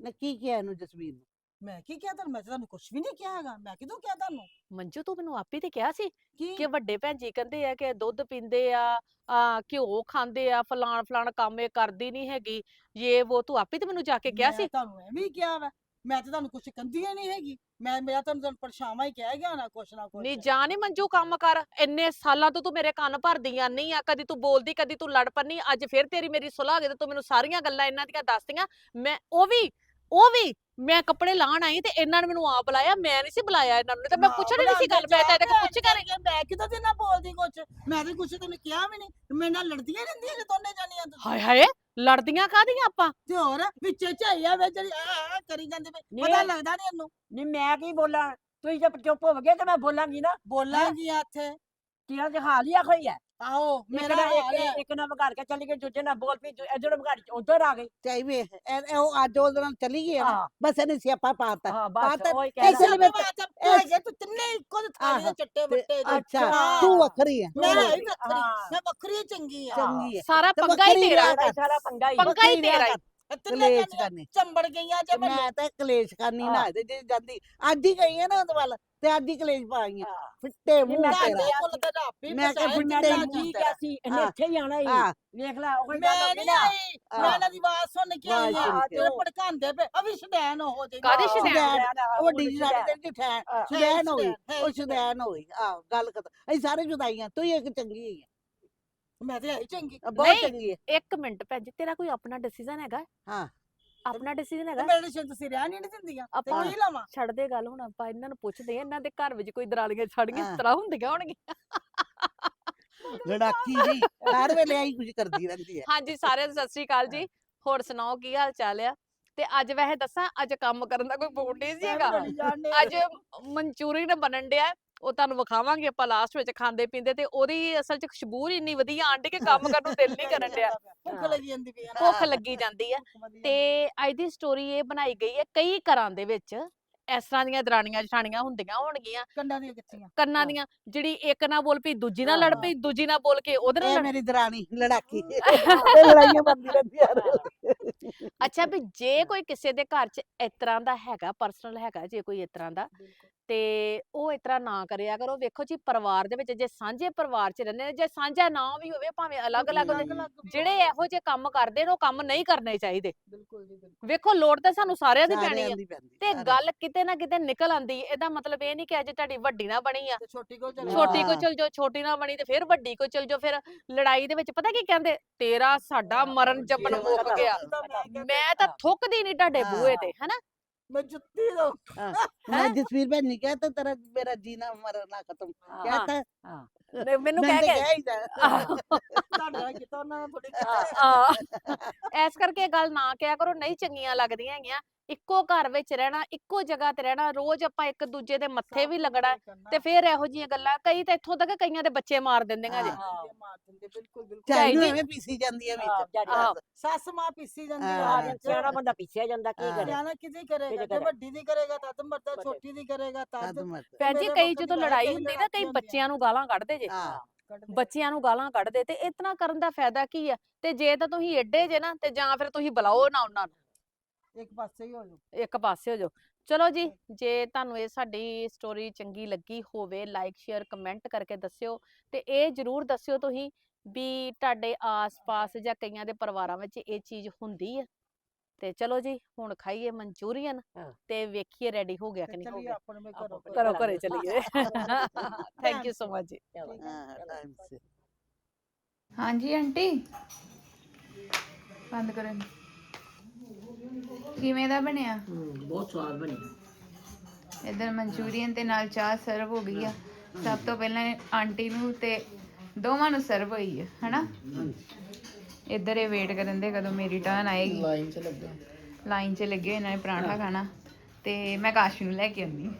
ਨਾ ਕੀ ਕਿਹਾ ਇਹਨੂੰ ਜਸਵੀਰ ਨੂੰ? ਮੈਂ ਕੀ ਕਿਹਾ ਤੁਹਾਨੂੰ? ਮੈਂ ਤਾਂ ਤੁਹਾਨੂੰ ਕੁਝ ਵੀ ਨਹੀਂ ਕਿਹਾ ਹੈਗਾ। ਮੈਂ ਕਿਦੋਂ ਕਿਹਾ ਤੁਹਾਨੂੰ? ਮੰਜੂ ਤੂੰ ਮੈਨੂੰ ਆਪੇ ਤੇ ਕਿਹਾ ਸੀ ਕੀ? ਕਿ ਵੱਡੇ ਭੈਣ ਜੀ ਕਹਿੰਦੇ ਆ ਕਿ ਦੁੱਧ ਪੀਂਦੇ ਆ ਆ ਘਿਓ ਖਾਂਦੇ ਆ ਫਲਾਣ ਫਲਾਣ ਕੰਮ ਇਹ ਕਰਦੀ ਨਹੀਂ ਹੈਗੀ। ਇਹ ਉਹ ਤੂੰ ਆਪੇ ਤੇ ਮੈਨੂੰ ਜਾ ਕੇ ਕਿਹਾ ਮੈਂ ਸੀ ਤੁਹਾਨੂੰ ਐਵੇਂ ਹੀ ਕਿਹਾ ਵਾ। ਮੈਂ ਤਾਂ ਤੁਹਾਨੂੰ ਕੁਝ ਕੰਦੀ ਹੀ ਨਹੀਂ ਹੈਗੀ। ਮੈਂ ਮੇਰਾ ਤੁਹਾਨੂੰ ਤੁਹਾਨੂੰ ਪਰਛਾਵਾਂ ਹੀ ਕਹਿ ਗਿਆ ਨਾ ਕੁਛ ਨਾ ਕੁਛ। ਨਹੀਂ ਜਾ ਨੀ ਮੰਜੂ ਕੰਮ ਕਰ। ਇੰਨੇ ਸਾਲਾਂ ਤੋਂ ਤੂੰ ਮੇਰੇ ਕੰਨ ਭਰਦੀ ਨਹੀਂ ਆ। ਕਦੀ ਤੂੰ ਬੋਲਦੀ ਕਦੀ ਤੂੰ ਲੜ ਪੰਨੀ। ਅੱਜ ਫਿਰ ਤੇਰੀ ਮੇਰੀ ਸੁਲਾਹ ਹੋ ਗਈ ਤੇ ਤੂੰ ਮੈਨੂੰ ਸਾਰੀਆਂ ਗੱਲਾਂ ਇਹਨਾਂ ਦੀਆਂ ਦੱਸਤੀਆਂ। ਮੈਂ ਉਹ ਵੀ ਉਹ ਵੀ ਮੈਂ ਕੱਪੜੇ ਲਾਣ ਆਈ ਤੇ ਇਹਨਾਂ ਨੇ ਮੈਨੂੰ ਆ ਬੁਲਾਇਆ ਮੈਂ ਨਹੀਂ ਸੀ ਬੁਲਾਇਆ ਇਹਨਾਂ ਨੂੰ ਤਾਂ ਮੈਂ ਪੁੱਛਣੀ ਨਹੀਂ ਸੀ ਗੱਲ ਮੈਂ ਤਾਂ ਇਹਦੇ ਕੋਲ ਪੁੱਛ ਕਰ ਮੈਂ ਕਿਦੋਂ ਤੇ ਨਾ ਬੋਲਦੀ ਕੁਛ? ਮੈਂ ਤਾਂ ਕੁਛ ਤੈਨੂੰ ਕਿਹਾ ਵੀ ਨਹੀਂ ਮੇਰੇ ਨਾਲ ਲੜਦੀਆਂ ਰਹਿੰਦੀਆਂ ਨੇ ਦੋਨੇ ਜਾਨੀਆਂ ਤੁਸੀਂ। ਹਾਏ ਹਾਏ ਲੜਦੀਆਂ ਕਾਹਦੀਆਂ ਆਪਾਂ? ਤੇ ਹੋਰ ਵਿੱਚੇ ਝਾਈਆ ਵੇ ਜਿਹੜੀ ਆ ਆ ਕਰੀ ਜਾਂਦੀ ਪਈ ਨਹੀਂ। ਪਤਾ ਲੱਗਦਾ ਨਹੀਂ ਇਹਨੂੰ। ਨਹੀਂ ਮੈਂ ਕੀ ਬੋਲਾਂ? ਤੁਸੀਂ ਜੇ ਚੁੱਪ ਹੋ ਗਏ ਤੇ ਮੈਂ ਬੋਲਾਂਗੀ ਨਾ। ਬੋਲਾਂਗੀ ਇੱਥੇ? ਤੇਰਾ ਤੇ ਹਾਲ ਹੀ ਆਖੋ ਹੀ ਹੈ। ਆਹੋ ਮੇਰਾ ਮੇਰਾ ਹਾਲ ਹੈ। ਇੱਕ ਇੱਕ ਨਾਲ ਵਿਗਾੜ ਕੇ ਚੱਲੀ ਗਈ ਦੂਜੇ ਨਾਲ ਬੋਲ ਪਈ ਇਧਰ ਵਿਗਾੜ ਕੇ ਉਧਰ ਆ ਗਈ। ਚਾਹੀ ਵੇ ਇਹ- ਇਹ ਉਹ ਅੱਜ ਉਹਦੇ ਨਾਲ ਚਲੀ ਗਈ ਆ ਨਾ ਹਾਂ। ਬਸ ਇਹਨੇ ਸਿਆਪਾ ਪਾਤਾ ਹਾਂ ਬਸ ਬਾਤ- ਉਹ ਹੀ ਇਸ ਕਹਿ ਲਈ ਮੈਂ- ਹੈਗੇ ਤੂੰ ਤਿੰਨੇ ਇੱਕੋ ਦੇ ਥਾਲੀ ਦੇ ਆਹੋ, ਚੱਟੇ ਤੇ ਵੱਟੇ ਦੇ ਅੱਛਾ ਹਾਂ। ਤੂੰ ਵੱਖਰੀ ਹੈ। ਮੈਂ ਹੈ ਹੀ ਵੱਖਰੀ, ਹਾਂ। ਮੈਂ ਵੱਖਰੀ ਚੰਗੀ ਆ ਚੰਗੀ ਹੈ। ਸਾਰਾ ਤੇ ਪੰਗਾ ਹੀ ਤੇਰਾ ਰਹਿ ਸਾਰਾ ਪੰਗਾ ਹੀ। ਪੰਗਾ ਹੀ ਤੇਰਾ ਹੀ। ਕਰ, ਇਹ ਕਲੇਸ਼ ਜਾਨੀਆਂ ਕਰਨੀ। ਚੰਬੜ ਗਈਆਂ ਜੇ ਤੇ ਮੈਂ ਮੈਂ ਤਾਂ ਕਲੇਸ਼ ਕਰਨੀ ਨਾ ਹਾਂ। ਇਹਦੇ ਜੇ ਜਾਂਦੀ। ਅੱਜ ਹੀ ਗਈ ਹੈ ਨਾ ਉਹਦੇ ਵੱਲ ਤੇ ਅੱਜ ਹੀ ਕਲੇਸ਼ ਪਾਈਆਂ ਹਾਂ। ਫਿੱਟੇ ਨਹੀਂ, ਮੂੰਹ ਮੈਂ ਤੇਰਾ। ਤਾਂ ਕੋਲ ਤੇ ਰਾਪੀ ਮੈਂ ਕਿਹਾ ਬਚਾਏ ਫਿੱਟੇ ਮੈਂ ਮੈਂ ਤਾਂ ਮੂੰਹ ਕੀ ਤੇਰਾ। ਕਿਹਾ ਸੀ। ਇਹਨੇ ਹਾਂ। ਇੱਥੇ ਹੀ ਆਣਾ ਹੀ ਹਾਂ। ਵੇਖ ਲੈ ਉਹ ਮੈਂ ਗੱਲ ਹੋ ਗਈ ਨਹੀਂ ਨਾ ਆਈ। ਮੈਂ ਹਾਂ। ਇਹਨਾਂ ਦੀ ਆਵਾਜ਼ ਸੁਣ ਕੇ ਆਈ ਆਵਾਜ਼ ਆ ਕੇ। ਭੜਕਾਉਂਦੇ ਪਏ ਅਵੀ ਸ਼ਦੈਨ ਹੋ ਜੇ ਕਾਹਦੀ ਹਾਂ, ਸ਼ੁਦੈਣ? ਉਹ ਵੱਡੀ ਤੇਰੀ ਜਠੈਣ। ਸ਼ੁਦੈਨ ਹੋ ਗਈ ਹੈ ਉਹ ਹੀ ਸ਼ੁਦੈਨ ਹੋ ਗਈ ਆਹ ਗੱਲ ਕਰ ਅਸੀਂ ਸਾਰੇ ਜੁਦਾਈਆਂ ਤੂੰ ਹੀ ਇੱਕ ਚੰਗੀ ਹੈ ਮੈਂ ਤੇ ਆਈ ਚੰਗੀ। ਬਹੁਤ ਨਹੀਂ। ਚੰਗੀ ਹੈ ਇੱਕ ਮਿੰਟ ਭੈਣ ਜੀ ਤੇਰਾ ਕੋਈ ਆਪਣਾ ਡਿਸੀਜਨ ਹੈਗਾ? ਹਾਂ। ਆਪਣਾ ਡਿਸੀਜਨ ਹੈਗਾ? ਮੇਰੇ ਨਾਲ ਤੁਸੀਂ ਰਹਿ ਨਹੀਂ ਦਿੰਦੀਆਂ ਤੇ ਆਪਾਂ- ਕੀ ਲਵਾਂ। ਛੱਡ ਦੇ ਗੱਲ ਹੁਣ ਆਪਾਂ ਇਹਨਾਂ ਨੂੰ ਪੁੱਛਦੇ ਆ ਇਹਨਾਂ ਦੇ ਘਰ ਵਿੱਚ ਕੋਈ ਦਰਾਲੀਆਂ ਛੜੀਆਂ ਹਾਂ। ਇਸ ਤਰ੍ਹਾਂ ਹੁੰਦੀਆਂ ਹੋਣਗੀਆਂ। ਲੜਾਕੀ ਜੀ ਹਰ ਵੇਲੇ ਆਈ ਕੁਝ ਕਰਦੀ ਰਹਿੰਦੀ ਹੈ। ਹਾਂਜੀ ਸਾਰਿਆਂ ਨੂੰ ਸਤਿ ਸ੍ਰੀ ਅਕਾਲ ਜੀ। ਹੋਰ ਸੁਣਾਓ ਕੀ ਹਾਲ ਚਾਲ ਆ? ਤੇ ਅੱਜ ਵੈਸੇ ਦੱਸਾਂ ਅੱਜ ਕੰਮ ਕਰਨ ਦਾ ਕੋਈ ਮੂਡ ਨਹੀਂ ਸੀ ਹੈਗਾ। ਅੱਜ ਮਨਚੂਰੀਅਨ ਬਣਨ ਡਿਆ। ਉਹ ਤੁਹਾਨੂੰ ਵਿਖਾਵਾਂਗੇ ਆਪਾਂ ਲਾਸਟ ਵਿੱਚ ਖਾਂਦੇ ਪੀਂਦੇ ਤੇ ਉਹਦੀ ਅਸਲ 'ਚ ਖੁਸ਼ਬੂ ਹੀ ਇੰਨੀ ਵਧੀਆ ਆਂਡੀ ਕਿ ਕੰਮ ਕਰਨ ਨੂੰ ਦਿਲ ਨਹੀਂ ਕਰਨ ਡਿਆ। ਭੁੱਖ ਲੱਗੀ ਜਾਂਦੀ ਪਈ ਆ। ਭੁੱਖ ਲੱਗੀ ਜਾਂਦੀ ਆ। ਤੇ ਅੱਜ ਦੀ ਸਟੋਰੀ ਇਹ ਬਣਾਈ ਗਈ ਹੈ ਕਈ ਘਰਾਂ ਦੇ ਵਿੱਚ ਇਸ ਤਰ੍ਹਾਂ ਦੀਆਂ ਦਰਾਣੀਆਂ ਜਠਾਣੀਆਂ ਹੁੰਦੀਆਂ ਹੋਣਗੀਆਂ। ਕੰਡਾਂ ਦੀਆਂ ਕਿੱਥੀਆਂ? ਕੰਨਾਂ ਦੀਆਂ ਜਿਹੜੀ ਇੱਕ ਨਾਲ ਬੋਲ ਪਈ ਦੂਜੀ ਨਾਲ ਲੜ। ਪਈ ਦੂਜੀ ਨਾਲ ਬੋਲ ਕੇ ਉਹਦੇ ਨਾਲ ਮੇਰੀ ਦਰਾਣੀ ਲੜਾਕੀ। ਲੜਾਈਆਂ ਬੰਦੀ ਰਹਿੰਦੀਆਂ ਅੱਛਾ ਵੀ ਜੇ ਕੋਈ ਕਿਸੇ ਦੇ ਘਰ 'ਚ ਇਸ ਤਰ੍ਹਾਂ ਦਾ ਹੈਗਾ ਪਰਸਨਲ ਹੈਗਾ ਜੇ ਕੋਈ ਇਸ ਤਰ੍ਹਾਂ ਦਾ ਤੇ ਉਹ ਇਸ ਤਰ੍ਹਾਂ ਨਾ ਕਰਿਆ ਕਰੋ। ਵੇਖੋ ਜੀ ਪਰਿਵਾਰ ਦੇ ਵਿੱਚ ਜੇ ਸਾਂਝੇ ਪਰਿਵਾਰ 'ਚ ਰਹਿੰਦੇ ਨੇ ਜੇ ਸਾਂਝਾ ਨਾ ਵੀ ਹੋਵੇ ਭਾਵੇਂ ਅਲੱਗ-ਅਲੱਗ ਹੋਵੇ ਜਿਹੜੇ ਇਹੋ ਜਿਹੇ ਕੰਮ ਕਰਦੇ ਨੇ ਉਹ ਕੰਮ ਨਹੀਂ ਕਰਨੇ ਚਾਹੀਦੇ। ਬਿਲਕੁਲ ਜੀ ਬਿਲਕੁਲ। ਵੇਖੋ ਲੋੜ ਤਾਂ ਸਾਨੂੰ ਸਾਰਿਆਂ ਦੀ ਪੈਣੀ ਆ ਤੇ ਗੱਲ ਕਿਤੇ ਨਾ ਕਿਤੇ ਨਿਕਲ ਆਂਦੀ ਇਹਦਾ ਮਤਲਬ ਇਹ ਨਹੀਂ ਕਿ ਅੱਜ ਤੁਹਾਡੀ ਵੱਡੀ ਨਾ ਬਣੀ ਆ। ਛੋਟੀ ਕੋਲ ਚਲੇ ਛੋਟੀ ਕੋ ਹਾਂ। ਚਲ ਜਾਓ ਛੋਟੀ ਨਾ ਬਣੀ ਤੇ ਫਿਰ ਵੱਡੀ ਕੋ ਚਲ ਜਾਓ। ਫਿਰ ਲੜਾਈ ਦੇ ਵਿੱਚ ਪਤਾ ਕੀ ਕਹਿੰਦੇ ਤੇਰਾ ਸਾਡਾ ਮਰਨ ਜੰਮਣ ਮੁੱਕ ਮਰਨ ਮੈਂ ਮੈਂ ਤਾਂ ਥੁੱਕਦੀ ਨਹੀਂ ਤੁਹਾਡੇ ਬੂਹੇ ਤੇ ਹਨਾ? ਮੈਂ ਜੁੱਤੀ ਦੋ ਮੈਂ ਜਸਵੀਰ ਭੈਣ ਨੇ ਕਿਹਾ ਤਾਂ ਤੇਰਾ ਮੇਰਾ ਜੀਣਾ ਮਰਨਾ ਖਤਮ। ਹਾਂ, ਕਹਤਾ ਤੇ ਮੈਨੂੰ ਕਹਿ ਕੇ ਕਿਹਾ ਤੁਹਾਡਾ ਕੀਤਾ ਉਹਨਾਂ ਨੇ ਥੋੜੀ ਇਸ ਕਰਕੇ ਇਹ ਗੱਲ ਨਾ ਕਿਹਾ ਕਰੋ ਨਹੀਂ ਚੰਗੀਆਂ ਲੱਗਦੀਆਂ ਹੈਗੀਆਂ। ਇੱਕੋ ਘਰ ਵਿੱਚ ਰਹਿਣਾ ਇੱਕੋ ਜਗ੍ਹਾ ਤੇ ਰਹਿਣਾ ਰੋਜ਼ ਆਪਾਂ ਇੱਕ ਦੂਜੇ ਦੇ ਮੱਥੇ ਵੀ ਲੱਗਣਾ ਤੇ ਫਿਰ ਇਹੋ ਜਿਹੀਆਂ ਗੱਲਾਂ ਕਈ ਤਾਂ ਇੱਥੋਂ ਤੱਕ ਕਈਆਂ ਦੇ ਬੱਚੇ ਮਾਰ ਦਿੰਦੀਆਂ ਜੇ ਹਾਂ। ਮਾਰ ਦਿੰਦੇ ਬਿਲਕੁਲ ਬਿਲਕੁਲ ਚਾਹੀ ਨੂੰ ਚਾਹੀਦੀ- ਐਵੇਂ ਪੀਸੀ ਜਾਂਦੀ ਹੈ ਹਾਂ, ਵਿੱਚ ਜੱਟ। ਆਹੋ। ਸੱਸ ਮਾਂ ਪੀਸੀ ਜਾਂਦੀ ਹਾਂ, ਆ ਆ ਸਿਆਣਾ ਬੰਦਾ ਪਿੱਛੇ ਜਾਂਦਾ ਕੀ ਹਾਂ। ਕਰੇ ਸਿਆਣਾ ਕਿਤੇ ਕਰੇਗਾ ਜੇ? ਵੱਡੀ ਦੀ ਕਰੇਗਾ ਤਦ ਮਰਦਾ ਬੜੇ। ਛੋਟੀ ਦੀ ਕਰੇਗਾ ਤਦ ਤਦ ਮਰਦ ਭੈਣ ਜੀ ਮੇਰੇ ਕਈ ਵਕਤ ਜਦੋਂ ਲੜਾਈ ਹੁੰਦੀ ਨਾ ਕਈ ਹੁੰਦੀਆਂ। ਬੱਚਿਆਂ ਨੂੰ ਗਾਲਾਂ ਕੱਢਦੇ ਜੇ ਹਾਂ। ਬੱਚਿਆਂ ਨੂੰ ਗਾਲਾਂ ਕੱਢਦੇ ਤੇ ਇਤਨਾ ਕਰਨ ਦਾ ਫਾਇਦਾ ਕੀ ਆ ਤੇ ਜੇ ਤਾਂ ਤੁਸੀਂ ਏਡੇ ਜੇ ਨਾ ਤੇ ਜਾਂ ਫਿਰ ਤੁਸੀਂ ਬੁਲਾਓ ਨਾ ਉਹਨਾਂ ਨੂੰ ਇੱਕ ਪਾਸੇ ਹੀ ਹੋ ਜਾਓ। ਇੱਕ ਪਾਸੇ ਹੋ ਜਾਓ। ਚਲੋ ਜੀ ਜੇ ਤੁਹਾਨੂੰ ਇਹ ਸਾਡੀ ਸਟੋਰੀ ਚੰਗੀ ਲੱਗੀ ਹੋਵੇ ਲਾਈਕ ਸ਼ੇਅਰ ਕਮੈਂਟ ਕਰਕੇ ਦੱਸਿਓ ਤੇ ਇਹ ਜਰੂਰ ਦੱਸਿਓ ਤੁਸੀਂ ਵੀ ਤੁਹਾਡੇ ਆਸ-ਪਾਸ ਜਾਂ ਕਈਆਂ ਦੇ ਪਰਿਵਾਰਾਂ ਵਿੱਚ ਇਹ ਚੀਜ਼ ਹੁੰਦੀ ਹੈ। ਤੇ ਚਲੋ ਜੀ ਹੁਣ ਖਾਈਏ ਮਨਚੂਰੀਅਨ ਹਾਂ। ਤੇ ਵੇਖੀਏ ਰੈਡੀ ਹੋ ਗਿਆ ਕਿ ਨਹੀਂ ਹੋ ਚਲਿਏ ਗਿਆ। ਆਪਣੇ ਮੇ ਕਰੋ ਆਪਣੇ ਕਰੋ ਘਰਾਂ। ਚਲੀਏ। ਥੈਂਕ ਯੂ ਸੋ ਮਚ ਜੀ। ਚਲੋ। ਹਾਂ ਟਾਈਮ ਸੇ ਹਾਂਜੀ ਆਂਟੀ। ਬੰਦ ਕਰੋ। ਇਹਨੂੰ। ਕਿਵੇਂ ਦਾ ਬਣਿਆ? ਹੂੰ, ਬਹੁਤ ਸਵਾਦ ਬਣੀ ਇਧਰ ਮਨਚੂਰੀਅਨ ਤੇ ਨਾਲ ਚਾਹ ਸਰਵ ਹੋ ਗਈ ਆ। ਸਭ ਤੋਂ ਪਹਿਲਾਂ ਆਂਟੀ ਨੂੰ ਤੇ ਦੋਵਾਂ ਨੂੰ ਸਰਵ ਹੋਈ ਆ ਹਨਾ? ਇੱਧਰ ਇਹ ਵੇਟ ਕਰਨ ਦੇ ਕਦੋਂ ਮੇਰੀ ਟਰਨ ਆਏਗੀ। ਲਾਈਨ ਚ ਲੱਗਾ। ਲਾਈਨ 'ਚ ਲੱਗੇ ਹੋਏ ਇਹਨਾਂ ਨੇ ਪਰਾਂਠਾ ਖਾਣਾ। ਤੇ ਮੈਂ ਕਾਸ਼ੀ ਨੂੰ ਲੈ ਕੇ ਆਉਂਦੀ